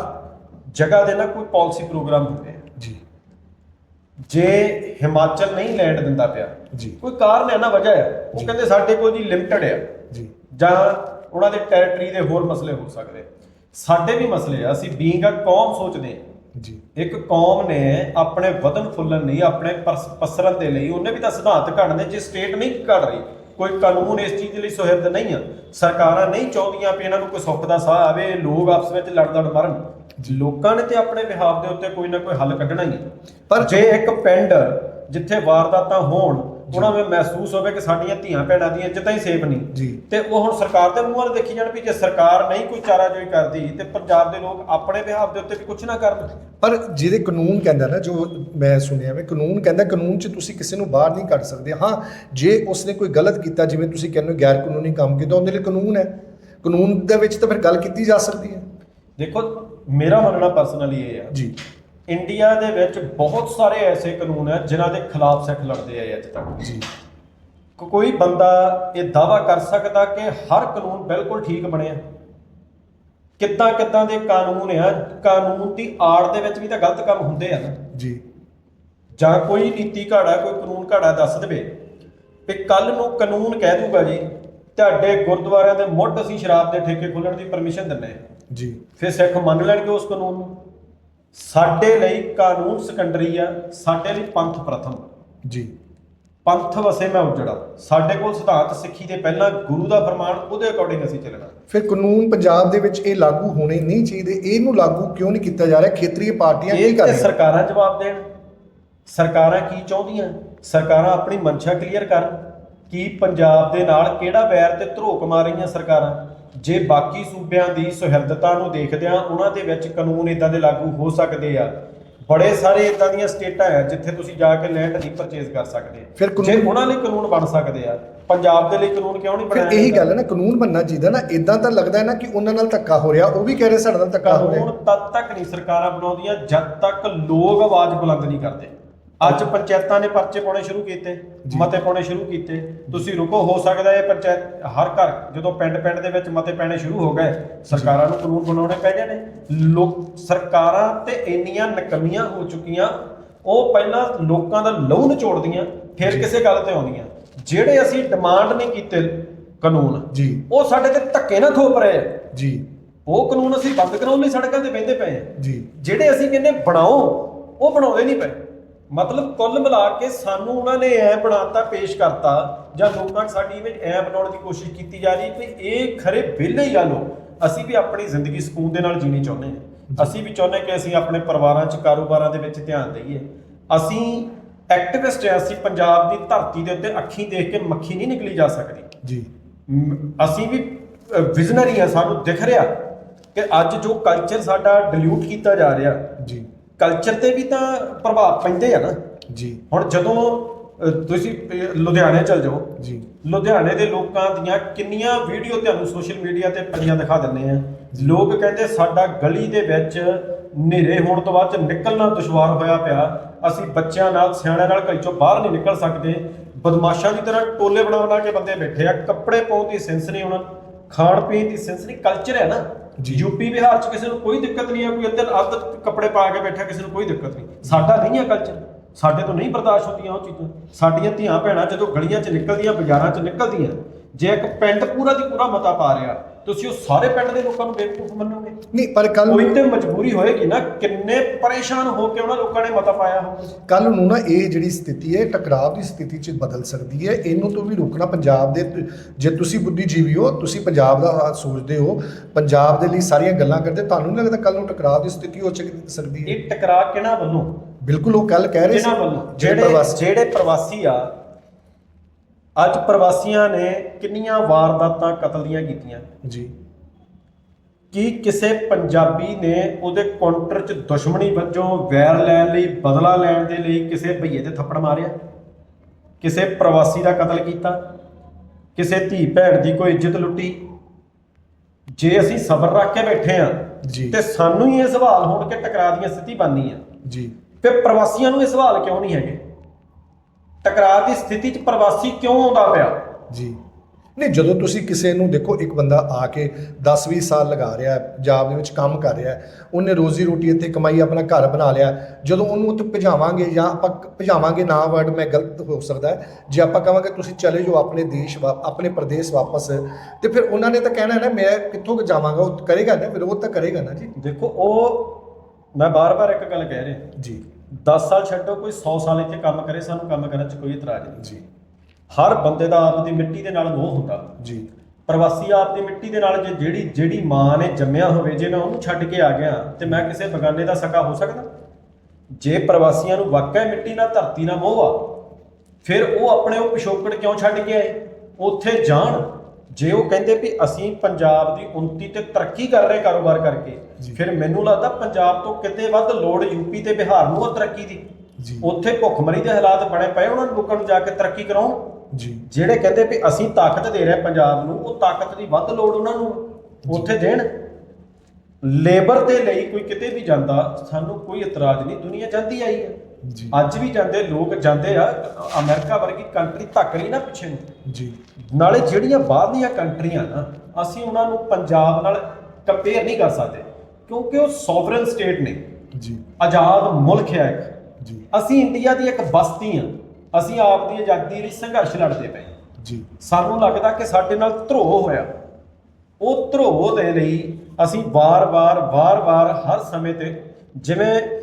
ਜਗ੍ਹਾ ਦੇ ਨਾ ਕੋਈ ਪਾਲਿਸੀ ਪ੍ਰੋਗਰਾਮ ਹੁੰਦੇ ਆ। ਜੀ। ਜੇ ਹਿਮਾਚਲ ਨਹੀਂ ਲੈਂਡ ਦਿੰਦਾ ਪਿਆ ਜੀ। ਕੋਈ ਕਾਰਨ ਹੈ ਨਾ ਵਜ੍ਹਾ ਹੈ? ਉਹ ਕਹਿੰਦੇ ਸਾਡੇ ਕੋਲ ਜੀ ਲਿਮਟਿਡ ਆ। ਜੀ। ਜਾਂ ਉਹਨਾਂ ਦੇ ਟੈਰੀਟਰੀ ਦੇ ਹੋਰ ਮਸਲੇ ਹੋ ਸਕਦੇ ਸਾਡੇ ਵੀ ਮਸਲੇ ਆ ਅਸੀਂ ਬੀਇੰਗ ਅ ਕੌਮ ਸੋਚਦੇ ਹਾਂ ਜੀ। ਇੱਕ ਕੌਮ ਨੇ ਆਪਣੇ ਵਧਨ ਫੁੱਲਣ ਲਈ ਆਪਣੇ ਪਸਰਨ ਦੇ ਲਈ ਉਹਨੇ ਵੀ ਤਾਂ ਸਿਧਾਂਤ ਘੜਨੇ ਜੇ ਸਟੇਟ ਨਹੀਂ ਘੜ ਰਹੀ ਕੋਈ ਕਾਨੂੰਨ ਇਸ ਚੀਜ਼ ਲਈ ਸੁਹਿਰਦ ਨਹੀਂ ਆ। ਸਰਕਾਰਾਂ ਨਹੀਂ ਚਾਹੁੰਦੀਆਂ ਵੀ ਇਹਨਾਂ ਨੂੰ ਕੋਈ ਸੁੱਖ ਦਾ ਸਾਹ ਆਵੇ ਲੋਕ ਆਪਸ ਵਿੱਚ ਲੜ ਲੜ ਮਰਨ ਲੋਕਾਂ ਨੇ ਤੇ ਆਪਣੇ ਵਿਹਾਰ ਦੇ ਉੱਤੇ ਕੋਈ ਨਾ ਕੋਈ ਹੱਲ ਕੱਢਣਾ ਹੀ ਹੈ ਪਰ ਜੇ ਇੱਕ ਪਿੰਡ ਜਿੱਥੇ ਵਾਰਦਾਤਾਂ ਹੋਣ ਉਹਨਾਂ ਨੂੰ ਮਹਿਸੂਸ ਹੋਵੇ ਕਿ ਸਾਡੀਆਂ ਧੀਆਂ ਭੈਣਾਂ ਦੀਆਂ ਇੱਜ਼ਤਾਂ ਹੀ ਸੇਫ ਨਹੀਂ। ਜੀ। ਤੇ ਉਹ ਹੁਣ ਸਰਕਾਰ ਦੇ ਮੂੰਹ ਵੱਲ ਦੇਖੀ ਜਾਣ ਵੀ ਜੇ ਸਰਕਾਰ ਨਹੀਂ ਕੋਈ ਚਾਰਾਜੋਈ ਕਰਦੀ ਤੇ ਪੰਜਾਬ ਦੇ ਲੋਕ ਆਪਣੇ ਵਿਹਾਰ ਦੇ ਉੱਤੇ ਵੀ ਕੁਝ ਨਾ ਕਰਨ। ਪਰ ਜਿਹਦੇ ਕਾਨੂੰਨ ਕਹਿੰਦਾ ਨਾ ਜੋ ਮੈਂ ਸੁਣਿਆ ਵੇ ਕਾਨੂੰਨ ਕਹਿੰਦਾ ਕਾਨੂੰਨ 'ਚ ਤੁਸੀਂ ਕਿਸੇ ਨੂੰ ਬਾਹਰ ਨਹੀਂ ਕੱਢ ਸਕਦੇ। ਹਾਂ ਜੇ ਉਸਨੇ ਕੋਈ ਗਲਤ ਕੀਤਾ ਜਿਵੇਂ ਤੁਸੀਂ ਕਹਿੰਦੇ ਹੋ ਗੈਰ ਕਾਨੂੰਨੀ ਕੰਮ ਕੀਤਾ ਉਹਦੇ ਲਈ ਕਾਨੂੰਨ ਹੈ। ਕਾਨੂੰਨ ਦੇ ਵਿੱਚ ਤਾਂ ਫਿਰ ਗੱਲ ਕੀਤੀ ਜਾ ਸਕਦੀ ਹੈ। ਦੇਖੋ ਮੇਰਾ ਮੰਨਣਾ ਪਰਸਨਲੀ ਇਹ ਆ ਜੀ। ਇੰਡੀਆ ਦੇ ਵਿੱਚ ਬਹੁਤ ਸਾਰੇ ਐਸੇ ਕਾਨੂੰਨ ਆ ਜਿਨ੍ਹਾਂ ਦੇ ਖਿਲਾਫ ਸਿੱਖ ਲੜਦੇ ਆਏ ਅੱਜ ਤੱਕ। ਜੀ। ਕੋਈ ਬੰਦਾ ਇਹ ਦਾਵਾ ਕਰ ਸਕਦਾ ਕਿ ਹਰ ਕਾਨੂੰਨ ਬਿਲਕੁਲ ਠੀਕ ਬਣਿਆ? ਕਿੱਦਾਂ ਕਿੱਦਾਂ ਦੇ ਕਾਨੂੰਨ ਆ? ਕਾਨੂੰਨ ਦੀ ਆੜ ਦੇ ਵਿੱਚ ਵੀ ਤਾਂ ਗਲਤ ਕੰਮ ਹੁੰਦੇ ਆ ਨਾ। ਜੀ। ਜਾਂ ਕੋਈ ਨੀਤੀ ਘਾੜਾ ਕੋਈ ਕਾਨੂੰਨ ਘਾੜਾ ਦੱਸ ਦੇਵੇ ਵੀ ਕੱਲ ਨੂੰ ਕਾਨੂੰਨ ਕਹਿ ਦੂਗਾ ਜੀ ਤੁਹਾਡੇ ਗੁਰਦੁਆਰਿਆਂ ਦੇ ਮੁੱਢ ਅਸੀਂ ਸ਼ਰਾਬ ਦੇ ਠੇਕੇ ਖੋਲਣ ਦੀ ਪਰਮਿਸ਼ਨ ਦਿੰਨੇ ਜੀ। ਫਿਰ ਸਿੱਖ ਮੰਨ ਲੈਣਗੇ ਉਸ ਕਾਨੂੰਨ ਨੂੰ। ਸਾਡੇ ਲਈ ਕਾਨੂੰਨ ਸੈਕੰਡਰੀ ਆ ਸਾਡੇ ਲਈ ਪੰਥ ਪ੍ਰਥਮ। ਜੀ। ਪੰਥ ਵਸੇ ਮੈਂ ਉਜੜਾ। ਸਾਡੇ ਕੋਲ ਸਿਧਾਂਤ ਸਿੱਖੀ ਦੇ ਪਹਿਲਾਂ ਗੁਰੂ ਦਾ ਫਰਮਾਨ ਉਹਦੇ ਅਕੋਰਡਿੰਗ ਅਸੀਂ ਚੱਲਣਾ। ਫਿਰ ਕਾਨੂੰਨ ਪੰਜਾਬ ਦੇ ਵਿੱਚ ਇਹ ਲਾਗੂ ਹੋਣੇ ਨਹੀਂ ਚਾਹੀਦੇ। ਇਹਨੂੰ ਲਾਗੂ ਕਿਉਂ ਨਹੀਂ ਕੀਤਾ ਜਾ ਰਿਹਾ? ਖੇਤਰੀ ਪਾਰਟੀਆਂ ਕੀ ਇਹ ਕਰ ਰਹੀਆਂ? ਸਰਕਾਰਾਂ ਜਵਾਬ ਦੇਣ। ਸਰਕਾਰਾਂ ਕੀ ਚਾਹੁੰਦੀਆਂ? ਸਰਕਾਰਾਂ ਆਪਣੀ ਮਨਸ਼ਾ ਕਲੀਅਰ ਕਰਨ। ਕੀ ਪੰਜਾਬ ਦੇ ਨਾਲ ਕਿਹੜਾ ਵੈਰ ਤੇ ਧਰੋਕ ਮਾਰ ਰਹੀਆਂ ਸਰਕਾਰਾਂ? ਜੇ ਬਾਕੀ ਸੂਬਿਆਂ ਦੀ ਸੁਹਿਰਦਤਾ ਨੂੰ ਦੇਖਦਿਆਂ ਉਹਨਾਂ ਦੇ ਵਿੱਚ ਕਾਨੂੰਨ ਇਦਾਂ ਦੇ ਲਾਗੂ ਹੋ ਸਕਦੇ ਆ ਬੜੇ ਸਾਰੇ ਇਦਾਂ ਦੀਆਂ ਸਟੇਟਾਂ ਆ ਜਿੱਥੇ ਤੁਸੀਂ ਜਾ ਕੇ ਲੈਂਡ ਨਹੀਂ ਪਰਚੇਜ਼ ਕਰ ਸਕਦੇ। ਫਿਰ ਜੇ ਕਾਨੂੰਨ- ਉਹਨਾਂ ਲਈ ਕਾਨੂੰਨ ਬਣ ਸਕਦੇ ਆ ਪੰਜਾਬ ਦੇ ਲਈ ਕਾਨੂੰਨ ਕਿਉਂ ਨਹੀਂ ਫਿਰ ਬਣਾਇਆ ਇਹੀ ਜਾਂਦਾ? ਗੱਲ ਹੈ ਨਾ ਕਾਨੂੰਨ ਬਣਨਾ ਚਾਹੀਦਾ ਨਾ ਇਦਾਂ ਤਾਂ ਲੱਗਦਾ ਹੈ ਨਾ ਕਿ ਉਹਨਾਂ ਨਾਲ ਧੱਕਾ ਹੋ ਰਿਹਾ ਉਹ ਵੀ ਕਹਿ ਰਹੇ ਸਾਡੇ ਨਾਲ ਧੱਕਾ ਹੋ ਰਿਹਾ। ਕਾਨੂੰਨ ਤਦ ਤੱਕ ਨਹੀਂ ਸਰਕਾਰਾਂ ਬਣਾਉਂਦੀਆਂ ਜਦ ਤੱਕ ਲੋਕ ਆਵਾਜ਼ ਬੁਲੰਦ ਨਹੀਂ ਕਰਦੇ। ਅੱਜ ਪੰਚਾਇਤਾਂ ਨੇ ਪਰਚੇ ਪਾਉਣੇ ਸ਼ੁਰੂ ਕੀਤੇ ਮਤੇ ਪਾਉਣੇ ਸ਼ੁਰੂ ਕੀਤੇ। ਤੁਸੀਂ ਰੁਕੋ ਹੋ ਸਕਦਾ ਇਹ ਪੰਚਾਇਤ ਹਰ ਘਰ ਜਦੋਂ ਪਿੰਡ ਪਿੰਡ ਦੇ ਵਿੱਚ ਮਤੇ ਪੈਣੇ ਸ਼ੁਰੂ ਹੋ ਗਏ ਸਰਕਾਰਾਂ ਨੂੰ ਕਾਨੂੰਨ ਬਣਾਉਣੇ ਪੈ ਗਏ ਨੇ। ਲੋਕ ਸਰਕਾਰਾਂ ਤੇ ਇੰਨੀਆਂ ਨਕਮੀਆਂ ਹੋ ਚੁੱਕੀਆਂ ਉਹ ਪਹਿਲਾਂ ਲੋਕਾਂ ਦਾ ਲਹੂ ਨਿਚੋੜਦੀਆਂ ਫਿਰ ਕਿਸੇ ਗੱਲ ਤੇ ਆਉਂਦੀਆਂ। ਜਿਹੜੇ ਅਸੀਂ ਡਿਮਾਂਡ ਨਹੀਂ ਕੀਤੇ ਕਾਨੂੰਨ ਜੀ। ਉਹ ਸਾਡੇ ਤੇ ਧੱਕੇ ਨਾ ਥੋਪ ਰਹੇ ਆ। ਜੀ। ਉਹ ਕਾਨੂੰਨ ਅਸੀਂ ਬੰਦ ਕਰਾਉਣ ਲਈ ਸੜਕਾਂ ਤੇ ਬਹਿੰਦੇ ਪਏ ਆ। ਜੀ। ਜਿਹੜੇ ਅਸੀਂ ਕਹਿੰਦੇ ਬਣਾਓ ਉਹ ਬਣਾਉਂਦੇ ਨਹੀਂ ਪਏ। ਮਤਲਬ ਕੁੱਲ ਮਿਲਾ ਕੇ ਸਾਨੂੰ ਉਹਨਾਂ ਨੇ ਐ ਬਣਾਤਾ ਪੇਸ਼ ਕਰਤਾ ਜਾਂ ਲੋਕਾਂ ਸਾਡੀ ਇਮੇਜ ਐ ਬਣਾਉਣ ਦੀ ਕੋਸ਼ਿਸ਼ ਕੀਤੀ ਜਾ ਰਹੀ ਕਿ ਇਹ ਖਰੇ ਵਿਹਲੇ ਹੀ ਆ ਲੋਕ। ਅਸੀਂ ਵੀ ਆਪਣੀ ਜ਼ਿੰਦਗੀ ਸਕੂਨ ਦੇ ਨਾਲ ਜੀਣੀ ਚਾਹੁੰਦੇ ਹਾਂ। ਅਸੀਂ ਵੀ ਚਾਹੁੰਦੇ ਕਿ ਅਸੀਂ ਆਪਣੇ ਪਰਿਵਾਰਾਂ 'ਚ ਕਾਰੋਬਾਰਾਂ ਦੇ ਵਿੱਚ ਧਿਆਨ ਦਈਏ। ਅਸੀਂ ਐਕਟਿਵਿਸਟ ਹਾਂ ਅਸੀਂ ਪੰਜਾਬ ਦੀ ਧਰਤੀ ਦੇ ਉੱਤੇ ਅੱਖੀਂ ਦੇਖ ਕੇ ਮੱਖੀ ਨਹੀਂ ਨਿਕਲੀ ਜਾ ਸਕਦੀ। ਜੀ। ਅਸੀਂ ਵੀ ਵਿਜ਼ਨਰੀ ਆ ਸਾਨੂੰ ਦਿਖ ਰਿਹਾ ਕਿ ਅੱਜ ਜੋ ਕਲਚਰ ਸਾਡਾ ਡਿਲੂਟ ਕੀਤਾ ਜਾ ਰਿਹਾ ਜੀ। ਕਲਚਰ ਤੇ ਵੀ ਤਾਂ ਪ੍ਰਭਾਵ ਪੈਂਦੇ ਆ ਨਾ। ਜੀ। ਹੁਣ ਜਦੋਂ ਤੁਸੀਂ ਲੁਧਿਆਣੇ ਚਲ ਜਾਓ। ਜੀ। ਲੁਧਿਆਣੇ ਦੇ ਲੋਕਾਂ ਦੀਆਂ ਕਿੰਨੀਆਂ ਵੀਡੀਓ ਤੁਹਾਨੂੰ ਸੋਸ਼ਲ ਮੀਡੀਆ ਤੇ ਪਈਆਂ ਦਿਖਾ ਦਿੰਦੇ ਆ। ਲੋਕ ਕਹਿੰਦੇ ਸਾਡਾ ਗਲੀ ਦੇ ਵਿੱਚ ਹਨੇਰੇ ਹੋਣ ਤੋਂ ਬਾਅਦ ਚ ਨਿਕਲਣਾ ਦੁਸ਼ਵਾਰ ਹੋਇਆ ਪਿਆ। ਅਸੀਂ ਬੱਚਿਆਂ ਨਾਲ ਸਿਆਣਿਆਂ ਨਾਲ ਘਰ ਚੋਂ ਬਾਹਰ ਨਹੀਂ ਨਿਕਲ ਸਕਦੇ। ਬਦਮਾਸ਼ਾਂ ਦੀ ਤਰ੍ਹਾਂ ਟੋਲੇ ਬਣਾ ਬਣਾ ਕੇ ਬੰਦੇ ਬੈਠੇ ਆ। ਕੱਪੜੇ ਪਾਉਣ ਦੀ ਸੈਂਸ ਨਹੀਂ ਉਹਨਾਂ ਨੂੰ, ਖਾਣ ਪੀਣ ਦੀ ਸੈਂਸ ਨਹੀਂ ਕਲਚਰ ਹੈ ਨਾ। ਯੂਪੀ, ਬਿਹਾਰ ਚ ਕਿਸੇ ਨੂੰ ਕੋਈ ਦਿੱਕਤ ਨਹੀਂ ਹੈ, ਕੋਈ ਅੱਧੇ ਅੱਧ ਕੱਪੜੇ ਪਾ ਕੇ ਬੈਠਾ ਕਿਸੇ ਨੂੰ ਕੋਈ ਦਿੱਕਤ ਨਹੀਂ। ਸਾਡਾ ਨਹੀਂ ਹੈ ਕਲਚਰ ਸਾਡੇ ਤੋਂ ਨਹੀਂ ਬਰਦਾਸ਼ਤ ਹੁੰਦੀਆਂ ਉਹ ਚੀਜ਼ਾਂ। ਸਾਡੀਆਂ ਧੀਆਂ ਭੈਣਾਂ ਜਦੋਂ ਗਲੀਆਂ 'ਚ ਨਿਕਲਦੀਆਂ, ਬਾਜ਼ਾਰਾਂ 'ਚ ਨਿਕਲਦੀਆਂ, ਜੇ ਇੱਕ ਪਿੰਡ ਪੂਰਾ ਦੀ ਪੂਰਾ ਮਤਾ ਪਾ ਰਿਹਾ ਤੁਸੀਂ ਉਹ ਸਾਰੇ ਪਿੰਡ ਦੇ ਲੋਕਾਂ ਨੂੰ ਬੇਵਕੂਫ ਮੰਨੋਗੇ? ਨਹੀਂ ਪਰ ਕੱਲ ਕੋਈ ਤੇ ਮਜਬੂਰੀ ਹੋਏਗੀ ਨਾ ਕਿੰਨੇ ਪਰੇਸ਼ਾਨ ਹੋ ਕੇ ਉਹਨਾਂ ਲੋਕਾਂ ਨੇ ਮਤਾ ਪਾਇਆ ਹੋਊਗਾ। ਕੱਲ ਨੂੰ ਨਾ ਇਹ ਜਿਹੜੀ ਸਥਿਤੀ ਹੈ ਟਕਰਾਅ ਦੀ ਸਥਿਤੀ 'ਚ ਬਦਲ ਸਕਦੀ ਹੈ। ਇਹਨੂੰ ਤੋਂ ਵੀ ਰੋਕਣਾ ਪੰਜਾਬ ਦੇ ਜੇ ਤੁਸੀਂ ਬੁੱਧੀਜੀਵੀ ਹੋ ਤੁਸੀਂ ਪੰਜਾਬ ਦਾ ਹਾਲ ਸੋਚਦੇ ਹੋ ਪੰਜਾਬ ਦੇ ਲਈ ਸਾਰੀਆਂ ਗੱਲਾਂ ਕਰਦੇ ਤੁਹਾਨੂੰ ਨਹੀਂ ਲੱਗਦਾ ਕੱਲ ਨੂੰ ਟਕਰਾਅ ਦੀ ਸਥਿਤੀ ਹੋ ਸਕਦੀ ਹੈ? ਇਹ ਟਕਰਾਅ ਕਿਹਨਾਂ ਵੱਲੋਂ? ਬਿਲਕੁਲ ਉਹ ਕੱਲ ਕਹਿ ਰਹੇ ਸੀ ਜਿਹੜੇ ਜਿਹੜੇ ਪ੍ਰਵਾਸੀ ਆ ਅੱਜ ਪ੍ਰਵਾਸੀਆਂ ਨੇ ਕਿੰਨੀਆਂ ਵਾਰਦਾਤਾਂ ਕਤਲ ਦੀਆਂ ਕੀਤੀਆਂ? ਜੀ। ਕੀ ਕਿਸੇ ਪੰਜਾਬੀ ਨੇ ਉਹਦੇ ਕਾਊਂਟਰ 'ਚ ਦੁਸ਼ਮਣੀ ਵਜੋਂ ਵੈਰ ਲੈਣ ਲਈ ਬਦਲਾ ਲੈਣ ਦੇ ਲਈ ਕਿਸੇ ਭਈਏ ਤੇ ਥੱਪੜ ਮਾਰਿਆ? ਕਿਸੇ ਪ੍ਰਵਾਸੀ ਦਾ ਕਤਲ ਕੀਤਾ? ਕਿਸੇ ਧੀ ਭੈਣ ਦੀ ਕੋਈ ਇੱਜ਼ਤ ਲੁੱਟੀ? ਜੇ ਅਸੀਂ ਸਬਰ ਰੱਖ ਕੇ ਬੈਠੇ ਆ ਜੀ। ਤੇ ਸਾਨੂੰ ਹੀ ਇਹ ਸਵਾਲ ਹੋਣ ਕਿ ਟਕਰਾਅ ਦੀਆਂ ਸਥਿਤੀ ਬਣਨੀ ਆ। ਜੀ। ਫਿਰ ਪ੍ਰਵਾਸੀਆਂ ਨੂੰ ਇਹ ਸਵਾਲ ਕਿਉਂ ਨਹੀਂ ਹੈਗੇ? ਟਕਰਾਅ ਦੀ ਸਥਿਤੀ 'ਚ ਪ੍ਰਵਾਸੀ ਕਿਉਂ ਆਉਂਦਾ ਪਿਆ? ਜੀ। ਨਹੀਂ ਜਦੋਂ ਤੁਸੀਂ ਕਿਸੇ ਨੂੰ ਦੇਖੋ ਇੱਕ ਬੰਦਾ ਆ ਕੇ 10-20 ਸਾਲ ਲਗਾ ਰਿਹਾ ਹੈ ਪੰਜਾਬ ਦੇ ਵਿੱਚ ਕੰਮ ਕਰ ਰਿਹਾ ਹੈ ਉਹਨੇ ਰੋਜ਼ੀ ਰੋਟੀ ਇੱਥੇ ਕਮਾਈ ਆਪਣਾ ਘਰ ਬਣਾ ਲਿਆ ਜਦੋਂ ਉਹਨੂੰ ਉੱਥੇ ਭਜਾਵਾਂਗੇ ਜਾਂ ਆਪਾਂ ਭਜਾਵਾਂਗੇ ਨਾ ਵਰਡ ਮੈਂ ਗਲਤ ਹੋ ਸਕਦਾ ਹੈ ਜੇ ਆਪਾਂ ਕਹਾਂਗੇ ਤੁਸੀਂ ਚਲੇ ਜਾਓ ਆਪਣੇ ਦੇਸ਼ ਵਾ- ਆਪਣੇ ਪ੍ਰਦੇਸ਼ ਵਾਪਸ ਤੇ ਫਿਰ ਉਹਨਾਂ ਨੇ ਤਾਂ ਕਹਿਣਾ ਹੈ ਨਾ ਮੈਂ ਕਿੱਥੋਂ ਕੁ ਜਾਵਾਂਗਾ ਉਹ ਕਰੇਗਾ ਨਾ ਉਹ ਤਾਂ ਕਰੇਗਾ ਨਾ ਜੀ। ਦੇਖੋ ਉਹ ਮੈਂ ਬਾਰ-ਬਾਰ ਇੱਕ ਗੱਲ ਕਹਿ ਰਿਹਾ। ਜੀ। 10 ਸਾਲ ਛੱਡੋ ਕੋਈ 100 ਸਾਲ ਇੱਥੇ ਕੰਮ ਕਰੇ ਸਾਨੂੰ ਕੰਮ ਕਰਨ 'ਚ ਕੋਈ ਇਤਰਾਜ਼ ਨਹੀਂ। ਜੀ। ਹਰ ਬੰਦੇ ਦਾ ਆਪ ਦੀ ਮਿੱਟੀ ਦੇ ਨਾਲ ਮੋਹ ਹੁੰਦਾ। ਜੀ। ਪ੍ਰਵਾਸੀ ਆਪ ਦੀ ਮਿੱਟੀ ਦੇ ਨਾਲ ਜੇ ਜਿਹੜੀ ਜਿਹੜੀ ਮਾਂ ਨੇ ਜੰਮਿਆ ਹੋਵੇ ਜੇ ਮੈਂ ਉਹਨੂੰ ਛੱਡ ਕੇ ਆ ਗਿਆ ਤੇ ਮੈਂ ਕਿਸੇ ਬਗਾਨੇ ਦਾ ਸਕਾ ਹੋ ਸਕਦਾ? ਜੇ ਪ੍ਰਵਾਸੀਆਂ ਨੂੰ ਵਾਕਿਆ ਮਿੱਟੀ ਨਾਲ ਧਰਤੀ ਨਾਲ ਮੋਹ ਆ ਫਿਰ ਉਹ ਆਪਣੇ ਉਹ ਪਿਛੋਕੜ ਕਿਉਂ ਛੱਡ ਕੇ ਆਏ? ਉੱਥੇ ਜਾਣ ਜੇ ਉਹ ਕਹਿੰਦੇ ਵੀ ਅਸੀਂ ਪੰਜਾਬ ਦੀ ਉન્નਤੀ ਤੇ ਤਰੱਕੀ ਕਰ ਰਹੇ ਕਾਰੋਬਾਰ ਕਰਕੇ। ਫਿਰ ਮੈਨੂੰ ਲੱਗਦਾ ਪੰਜਾਬ ਤੋਂ ਕਿਤੇ ਵੱਧ ਲੋੜ ਯੂਪੀ ਤੇ ਬਿਹਾਰ ਨੂੰ ਆ ਤਰੱਕੀ ਦੀ। ਜੀ। ਉੱਥੇ ਭੁੱਖਮਰੀ ਦੇ ਹਾਲਾਤ ਬਣੇ ਪਏ ਉਹਨਾਂ ਨੂੰ ਲੋਕਾਂ ਨੂੰ ਜਾ ਕੇ ਤਰੱਕੀ ਕਰਾਉਣ। ਜੀ। ਜਿਹੜੇ ਕਹਿੰਦੇ ਵੀ ਅਸੀਂ ਤਾਕਤ ਦੇ ਰਹੇ ਪੰਜਾਬ ਨੂੰ ਉਹ ਤਾਕਤ ਦੀ ਵੱਧ ਲੋੜ ਉਹਨਾਂ ਨੂੰ ਉੱਥੇ ਦੇਣ। ਲੇਬਰ ਦੇ ਲਈ ਕੋਈ ਕਿਤੇ ਵੀ ਜਾਂਦਾ ਸਾਨੂੰ ਕੋਈ ਇਤਰਾਜ਼ ਨਹੀਂ ਦੁਨੀਆ ਜਾਂਦੀ ਆਈ ਹੈ ਜੀ। ਅੱਜ ਵੀ ਜਾਂਦੇ ਲੋਕ ਜਾਂਦੇ ਆ ਅਮਰੀਕਾ ਵਰਗੀ ਕੰਟਰੀ ਧੱਕ ਲਈ ਨਾ ਪਿੱਛੇ ਨੂੰ। ਜੀ। ਨਾਲੇ ਜਿਹੜੀਆਂ ਬਾਹਰਲੀਆਂ ਕੰਟਰੀਆਂ ਨਾ ਅਸੀਂ ਉਹਨਾਂ ਨੂੰ ਪੰਜਾਬ ਨਾਲ ਕੰਪੇਅਰ ਨਹੀਂ ਕਰ ਸਕਦੇ ਕਿਉਂਕਿ ਉਹ ਸੋਵਰਨ ਸਟੇਟ ਨੇ। ਜੀ। ਆਜ਼ਾਦ ਮੁਲਕ ਹੈ ਇੱਕ। ਜੀ। ਅਸੀਂ ਇੰਡੀਆ ਦੀ ਇੱਕ ਬਸਤੀ ਆ। ਅਸੀਂ ਆਪ ਦੀ ਆਜ਼ਾਦੀ ਲਈ ਸੰਘਰਸ਼ ਲੜਦੇ ਪਏ। ਜੀ। ਸਾਨੂੰ ਲੱਗਦਾ ਕਿ ਸਾਡੇ ਨਾਲ ਧਰੋਹ ਹੋਇਆ। ਉਹ ਧਰੋਹ ਦੇ ਲਈ ਅਸੀਂ ਵਾਰ-ਵਾਰ ਵਾਰ-ਵਾਰ ਹਰ ਸਮੇਂ ਤੇ ਜਿਵੇਂ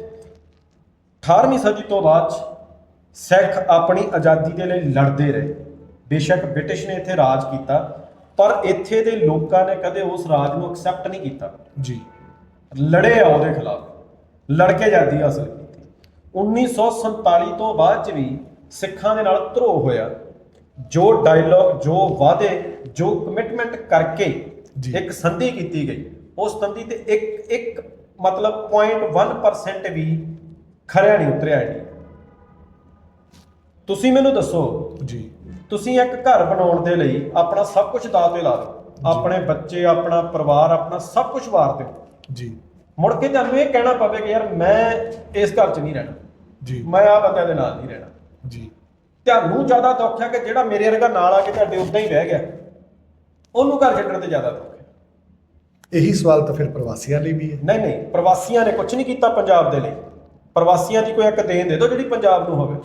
18ਵੀਂ ਸਦੀ ਤੋਂ ਬਾਅਦ ਸਿੱਖ ਆਪਣੀ ਆਜ਼ਾਦੀ ਦੇ ਲਈ ਲੜਦੇ ਰਹੇ। ਬੇਸ਼ੱਕ ਬ੍ਰਿਟਿਸ਼ ਨੇ ਇੱਥੇ ਰਾਜ ਕੀਤਾ ਪਰ ਇੱਥੇ ਦੇ ਲੋਕਾਂ ਨੇ ਕਦੇ ਉਸ ਰਾਜ ਨੂੰ ਐਕਸੈਪਟ ਨਹੀਂ ਕੀਤਾ। ਜੀ। ਲੜੇ ਆ ਉਹਦੇ ਖਿਲਾਫ। ਲੜ ਕੇ ਆਜ਼ਾਦੀ ਹਾਸਲ ਕੀਤੀ। 1947 ਤੋਂ ਬਾਅਦ ਚ ਵੀ ਸਿੱਖਾਂ ਦੇ ਨਾਲ ਧਰੋਹ ਹੋਇਆ। ਜੋ ਡਾਇਲੌਗ ਜੋ ਵਾਅਦੇ ਜੋ ਕਮਿਟਮੈਂਟ ਕਰਕੇ। ਇੱਕ ਸੰਧੀ ਕੀਤੀ ਗਈ। ਉਸ ਸੰਧੀ ਤੇ ਇੱਕ ਇੱਕ ਮਤਲਬ 0.1% ਵੀ ਖਰਿਆ ਨਹੀਂ ਉਤਰਿਆ ਜੀ ਤੁਸੀਂ ਮੈਨੂੰ ਦੱਸੋ ਜੀ। ਤੁਸੀਂ ਇੱਕ ਘਰ ਬਣਾਉਣ ਦੇ ਲਈ ਆਪਣਾ ਸਭ ਕੁਝ ਦਾਅ ਤੇ ਲਾ ਦਿਓ। ਆਪਣੇ ਬੱਚੇ ਆਪਣਾ ਪਰਿਵਾਰ ਆਪਣਾ ਸਭ ਕੁਝ ਵਾਰ ਦਿਓ। ਜੀ। ਮੁੜ ਕੇ ਤੁਹਾਨੂੰ ਇਹ ਕਹਿਣਾ ਪਵੇ ਕਿ ਯਾਰ ਮੈਂ ਇਸ ਘਰ 'ਚ ਨਹੀਂ ਰਹਿਣਾ। ਜੀ। ਮੈਂ ਆ ਬੰਦਿਆਂ ਦੇ ਨਾਲ ਨਹੀਂ ਰਹਿਣਾ। ਜੀ। ਤੁਹਾਨੂੰ ਜ਼ਿਆਦਾ ਦੁੱਖ ਹੈ ਕਿ ਜਿਹੜਾ ਮੇਰੇ ਵਰਗਾ ਨਾਲ ਆ ਕੇ ਤੁਹਾਡੇ ਉਦਾਂ ਹੀ ਰਹਿ ਗਿਆ। ਉਹਨੂੰ ਘਰ ਛੱਡਣ ਤੇ ਜ਼ਿਆਦਾ ਦੁੱਖ ਹੈ ਇਹੀ ਸਵਾਲ ਤਾਂ ਫਿਰ ਪ੍ਰਵਾਸੀਆਂ ਲਈ ਵੀ ਹੈ। ਨਹੀਂ ਨਹੀਂ ਪ੍ਰਵਾਸੀਆਂ ਨੇ ਕੁਝ ਨਹੀਂ ਕੀਤਾ ਪੰਜਾਬ ਦੇ ਲਈ। ਪ੍ਰਵਾਸੀਆਂ ਦੀ ਕੋਈ ਇੱਕ ਦੇਣ ਦੇ ਦਿਓ ਜਿਹੜੀ ਪੰਜਾਬ ਨੂੰ ਹੋਵੇ।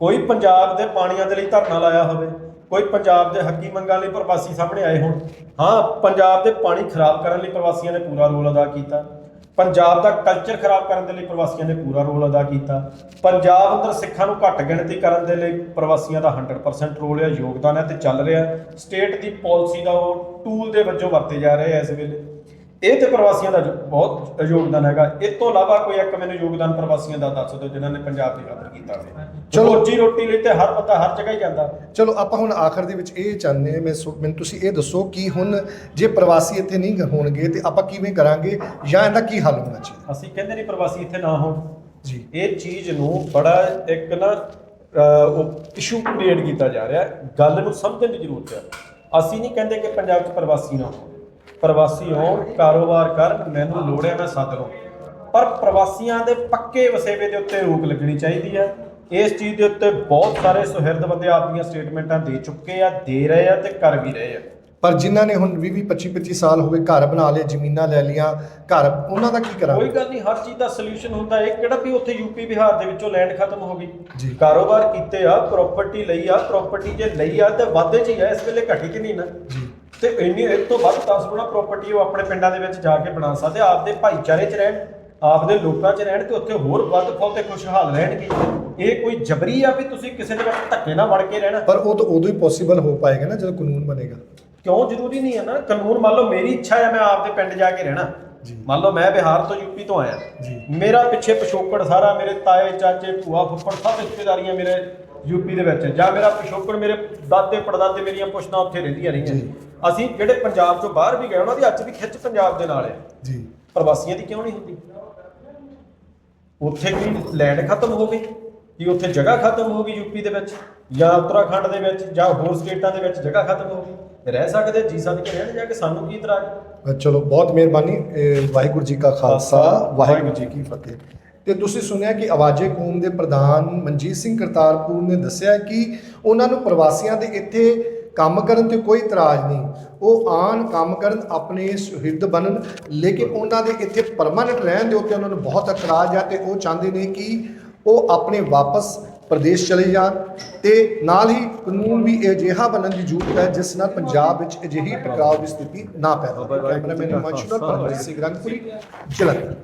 ਕੋਈ ਪੰਜਾਬ ਦੇ ਪਾਣੀਆਂ ਦੇ ਲਈ ਧਰਨਾ ਲਾਇਆ ਹੋਵੇ, ਕੋਈ ਪੰਜਾਬ ਦੇ ਹੱਕੀ ਮੰਗਾਂ ਲਈ ਪ੍ਰਵਾਸੀ ਸਾਹਮਣੇ ਆਏ ਹੋਣ। ਹਾਂ, ਪੰਜਾਬ ਦੇ ਪਾਣੀ ਖਰਾਬ ਕਰਨ ਲਈ ਪ੍ਰਵਾਸੀਆਂ ਨੇ ਪੂਰਾ ਰੋਲ ਅਦਾ ਕੀਤਾ। ਪੰਜਾਬ ਦਾ ਕਲਚਰ ਖਰਾਬ ਕਰਨ ਦੇ ਲਈ ਪ੍ਰਵਾਸੀਆਂ ਨੇ ਪੂਰਾ ਰੋਲ ਅਦਾ ਕੀਤਾ। ਪੰਜਾਬ ਅੰਦਰ ਸਿੱਖਾਂ ਨੂੰ ਘੱਟ ਗਿਣਤੀ ਕਰਨ ਦੇ ਲਈ ਪ੍ਰਵਾਸੀਆਂ ਦਾ 100% ਰੋਲ ਹੈ ਯੋਗਦਾਨ ਹੈ ਤੇ ਚੱਲ ਰਿਹਾ। ਸਟੇਟ ਦੀ ਪਾਲਿਸੀ ਦਾ ਉਹ ਟੂਲ ਦੇ ਵਜੋਂ ਵਰਤੇ ਜਾ ਰਹੇ ਆ ਇਸ ਵੇਲੇ। ਇਹ ਤੇ ਪ੍ਰਵਾਸੀਆਂ ਦਾ ਬਹੁਤ ਯੋਗਦਾਨ ਹੈਗਾ। ਇਸ ਤੋਂ ਇਲਾਵਾ ਕੋਈ ਇੱਕ ਮੈਨੂੰ ਯੋਗਦਾਨ ਪ੍ਰਵਾਸੀਆਂ ਦਾ ਦੱਸ ਦਿਓ ਜਿਨ੍ਹਾਂ ਨੇ ਪੰਜਾਬ ਦੀ ਖਾਤਰ ਕੀਤਾ ਹੋਵੇ ਚਲੋ। ਰੋਜੀ ਰੋਟੀ ਲਈ ਤੇ ਹਰ ਬੰਦਾ ਹਰ ਜਗ੍ਹਾ ਹੀ ਜਾਂਦਾ। ਚਲੋ ਆਪਾਂ ਹੁਣ ਆਖਰ ਦੇ ਵਿੱਚ ਇਹ ਚਾਹੁੰਦੇ ਹਾਂ ਮੈਂ ਮੈਨੂੰ ਤੁਸੀਂ ਇਹ ਦੱਸੋ ਕਿ ਹੁਣ ਜੇ ਪ੍ਰਵਾਸੀ ਇੱਥੇ ਨਹੀਂ ਹੋਣਗੇ ਤੇ ਆਪਾਂ ਕਿਵੇਂ ਕਰਾਂਗੇ ਜਾਂ ਇਹਦਾ ਕੀ ਹੱਲ ਹੋਣਾ ਚਾਹੀਦਾ? ਅਸੀਂ ਕਹਿੰਦੇ ਨਹੀਂ ਪ੍ਰਵਾਸੀ ਇੱਥੇ ਨਾ ਹੋਣ। ਜੀ। ਇਹ ਚੀਜ਼ ਨੂੰ ਬੜਾ ਇੱਕ ਨਾ ਉਹ ਇਸ਼ੂ ਕ੍ਰੀਏਟ ਕੀਤਾ ਜਾ ਰਿਹਾ। ਗੱਲ ਨੂੰ ਸਮਝਣ ਦੀ ਜ਼ਰੂਰਤ ਹੈ। ਅਸੀਂ ਨਹੀਂ ਕਹਿੰਦੇ ਕਿ ਪੰਜਾਬ 'ਚ ਪ੍ਰਵਾਸੀ ਨਾ ਹੋਣ। ਪ੍ਰਵਾਸੀ ਹੋਣ ਕਾਰੋਬਾਰ ਕਰਨ ਮੈਨੂੰ ਲੋੜ ਹੈ ਮੈਂ ਸੱਦ ਲਵਾਂ ਪਰ ਪ੍ਰਵਾਸੀਆਂ ਦੇ ਪੱਕੇ ਵਸੇਵੇ ਦੇ ਉੱਤੇ ਰੋਕ ਲੱਗਣੀ ਚਾਹੀਦੀ ਹੈ। ਇਸ ਚੀਜ਼ ਦੇ ਉੱਤੇ ਬਹੁਤ ਸਾਰੇ ਸੁਹਿਰਦ ਬੰਦੇ ਆਪਣੀਆਂ ਸਟੇਟਮੈਂਟਾਂ ਦੇ ਚੁੱਕੇ ਆ ਦੇ ਰਹੇ ਆ ਤੇ ਕਰ ਵੀ ਰਹੇ ਆ। ਪਰ ਜਿਨ੍ਹਾਂ ਨੇ ਹੁਣ 20 25 25 ਸਾਲ ਹੋ ਗਏ ਘਰ ਬਣਾ ਲਏ ਜ਼ਮੀਨਾਂ ਲੈ ਲੀਆਂ ਘਰ ਉਹਨਾਂ ਦਾ ਕੀ ਕੋਈ ਕਰਾਂਗੇ ਗੱਲ ਨਹੀਂ ਹਰ ਚੀਜ਼ ਦਾ ਸੋਲੂਸ਼ਨ ਹੁੰਦਾ ਇਹ ਕਿਹੜਾ ਵੀ ਉੱਥੇ ਯੂਪੀ ਬਿਹਾਰ ਦੇ ਵਿੱਚੋਂ ਲੈਂਡ ਖਤਮ ਹੋ ਗਈ। ਜੀ। ਕਾਰੋਬਾਰ ਕੀਤੇ ਆ ਪ੍ਰਾਪਰਟੀ ਲਈ ਆ ਪ੍ਰਾਪਰਟੀ ਜੇ ਲਈ ਆ ਤੇ ਵਾਧੇ 'ਚ ਹੀ ਆ ਇਸ ਵੇਲੇ ਘਟੀ ਕਿ ਨਹੀਂ ਨਾ? ਜੀ। ਤੇ ਇੰਨੀ ਇਹ ਤੋਂ ਵੱਧ 10 ਗੁਣਾ ਪ੍ਰਾਪਰਟੀ ਉਹ ਆਪਣੇ ਪਿੰਡਾਂ ਦੇ ਵਿੱਚ ਜਾ ਕੇ ਬਣਾ ਸਕਦੇ ਆ, ਆਪਦੇ ਭਾਈਚਾਰੇ 'ਚ ਰਹਿਣ ਆਪਦੇ ਲੋਕਾਂ 'ਚ ਰਹਿਣ ਤੇ ਉੱਥੇ ਹੋਰ ਵੱਧ ਫਲ ਤੇ ਖੁਸ਼ਹਾਲ ਰਹਿਣਗੇ। ਇਹ ਕੋਈ ਜਬਰੀ ਆ ਵੀ ਤੁਸੀਂ ਕਿਸੇ ਦੇ ਵਿੱਚ ਧੱਕੇ ਨਾਲ ਵੜ ਕੇ ਰਹਿਣਾ। ਪਰ ਉਹ ਤਾਂ ਉਦੋਂ ਹੀ ਪੋਸੀਬਲ ਹੋ ਪਾਏਗਾ ਨਾ ਜਦੋਂ ਕਾਨੂੰਨ ਬਣੇਗਾ। ਕਿਉਂ ਜ਼ਰੂਰੀ ਨਹੀਂ ਹੈ ਨਾ? ਕਾਨੂੰਨ ਮੰਨ ਲਓ ਮੇਰੀ ਇੱਛਾ ਹੈ ਮੈਂ ਆਪਦੇ ਪਿੰਡ ਜਾ ਕੇ ਰਹਿਣਾ। ਜੀ। ਮੰਨ ਲਓ ਮੈਂ ਬਿਹਾਰ ਤੋਂ ਯੂਪੀ ਤੋਂ ਆਇਆ। ਜੀ। ਮੇਰਾ ਪਿੱਛੇ ਪਿਛੋਕੜ ਸਾਰਾ ਮੇਰੇ ਤਾਏ ਚਾਚੇ ਭੂਆ ਫੁੱਫੜ ਸਭ ਰਿਸ਼ਤੇਦਾਰੀਆਂ ਮੇਰੇ ਯੂਪੀ ਦੇ ਵਿੱਚ। ਜਾਂ ਮੇਰਾ ਪਿਛੋਕੜ ਮੇਰੇ ਦਾਦੇ ਪੜਦਾਦੇ ਮੇਰੀਆਂ ਪੁਸ਼ਤਾਂ ਉੱਥੇ ਰਹਿੰਦੀਆਂ ਰਹੀਆਂ। ਅਸੀਂ ਜਿਹੜੇ ਪੰਜਾਬ ਤੋਂ ਬਾਹਰ ਵੀ ਗਏ ਉਹਨਾਂ ਦੀ ਅੱਜ ਵੀ ਖਿੱਚ ਪੰਜਾਬ ਦੇ ਨਾਲ ਹੈ। ਜੀ। ਪ੍ਰਵਾਸੀਆਂ ਦੀ ਕਿਉਂ ਨਹੀਂ ਹੁੰਦੀ? ਉੱਥੇ ਕੀ ਲੈਂਡ ਖਤਮ ਹੋ ਗਈ ਕੀ ਉੱਥੇ ਜਗ੍ਹਾ ਖਤਮ ਹੋ ਗਈ ਯੂਪੀ ਦੇ ਵਿੱਚ? ਜਾਂ ਉੱਤਰਾਖੰਡ ਦੇ ਵਿੱਚ ਜਾਂ ਹੋਰ ਸਟੇਟਾਂ ਦੇ ਵਿੱਚ ਜਗ੍ਹਾ ਖਤਮ ਹੋ ਗਈ? ਰਹਿ ਸਕਦੇ ਜੀ ਸਦ ਕੇ ਰਹਿਣ ਜਾ ਕੇ ਸਾਨੂੰ ਕੀ ਇਤਰਾਜ਼? ਚਲੋ ਬਹੁਤ ਮਿਹਰਬਾਨੀ ਵਾਹਿਗੁਰੂ ਜੀ ਕਾ ਖਾਲਸਾ ਵਾਹਿਗੁਰੂ ਜੀ ਕੀ ਫਤਿਹ। ਤੇ ਤੁਸੀਂ ਸੁਣਿਆ ਕਿ ਆਵਾਜ਼ੇ ਕੌਮ ਦੇ ਪ੍ਰਧਾਨ ਮਨਜੀਤ ਸਿੰਘ ਕਰਤਾਰਪੁਰ ਨੇ ਦੱਸਿਆ ਕਿ ਉਹਨਾਂ ਨੂੰ ਪ੍ਰਵਾਸੀਆਂ ਦੇ ਇੱਥੇ ਕੰਮ ਕਰਨ ਤੇ ਕੋਈ ਇਤਰਾਜ਼ ਨਹੀਂ। ਉਹ ਆਣ ਕੰਮ ਕਰਨ ਆਪਣੇ ਸੁਹਿਰਦ ਬਣਨ, ਲੇਕਿਨ ਉਹਨਾਂ ਦੇ ਇੱਥੇ ਪਰਮਾਨੈਂਟ ਰਹਿਣ ਦੇ ਉੱਤੇ ਉਹਨਾਂ ਨੂੰ ਬਹੁਤ ਇਤਰਾਜ਼ ਆ ਤੇ ਉਹ ਚਾਹੁੰਦੇ ਨੇ ਕਿ ਉਹ ਆਪਣੇ ਵਾਪਸ ਪ੍ਰਦੇਸ਼ ਚਲੇ ਜਾਣ ਤੇ ਨਾਲ ਹੀ ਕਾਨੂੰਨ ਵੀ ਅਜਿਹਾ ਬਣਨ ਦੀ ਜ਼ਰੂਰਤ ਹੈ, ਜਿਸ ਨਾਲ ਪੰਜਾਬ ਵਿੱਚ ਅਜਿਹੀ ਟਕਰਾਅ ਦੀ ਸਥਿਤੀ ਨਾ ਪੈਦਾ ਹੋਵੇ। ਕੈਮਰਾਮੈਨ ਹਿਮਾਂਸ਼ੂ ਪਰਮਜੀਤ ਸਿੰਘ ਰੰਗਪੁਰੀ, ਜਲੰਧਰ।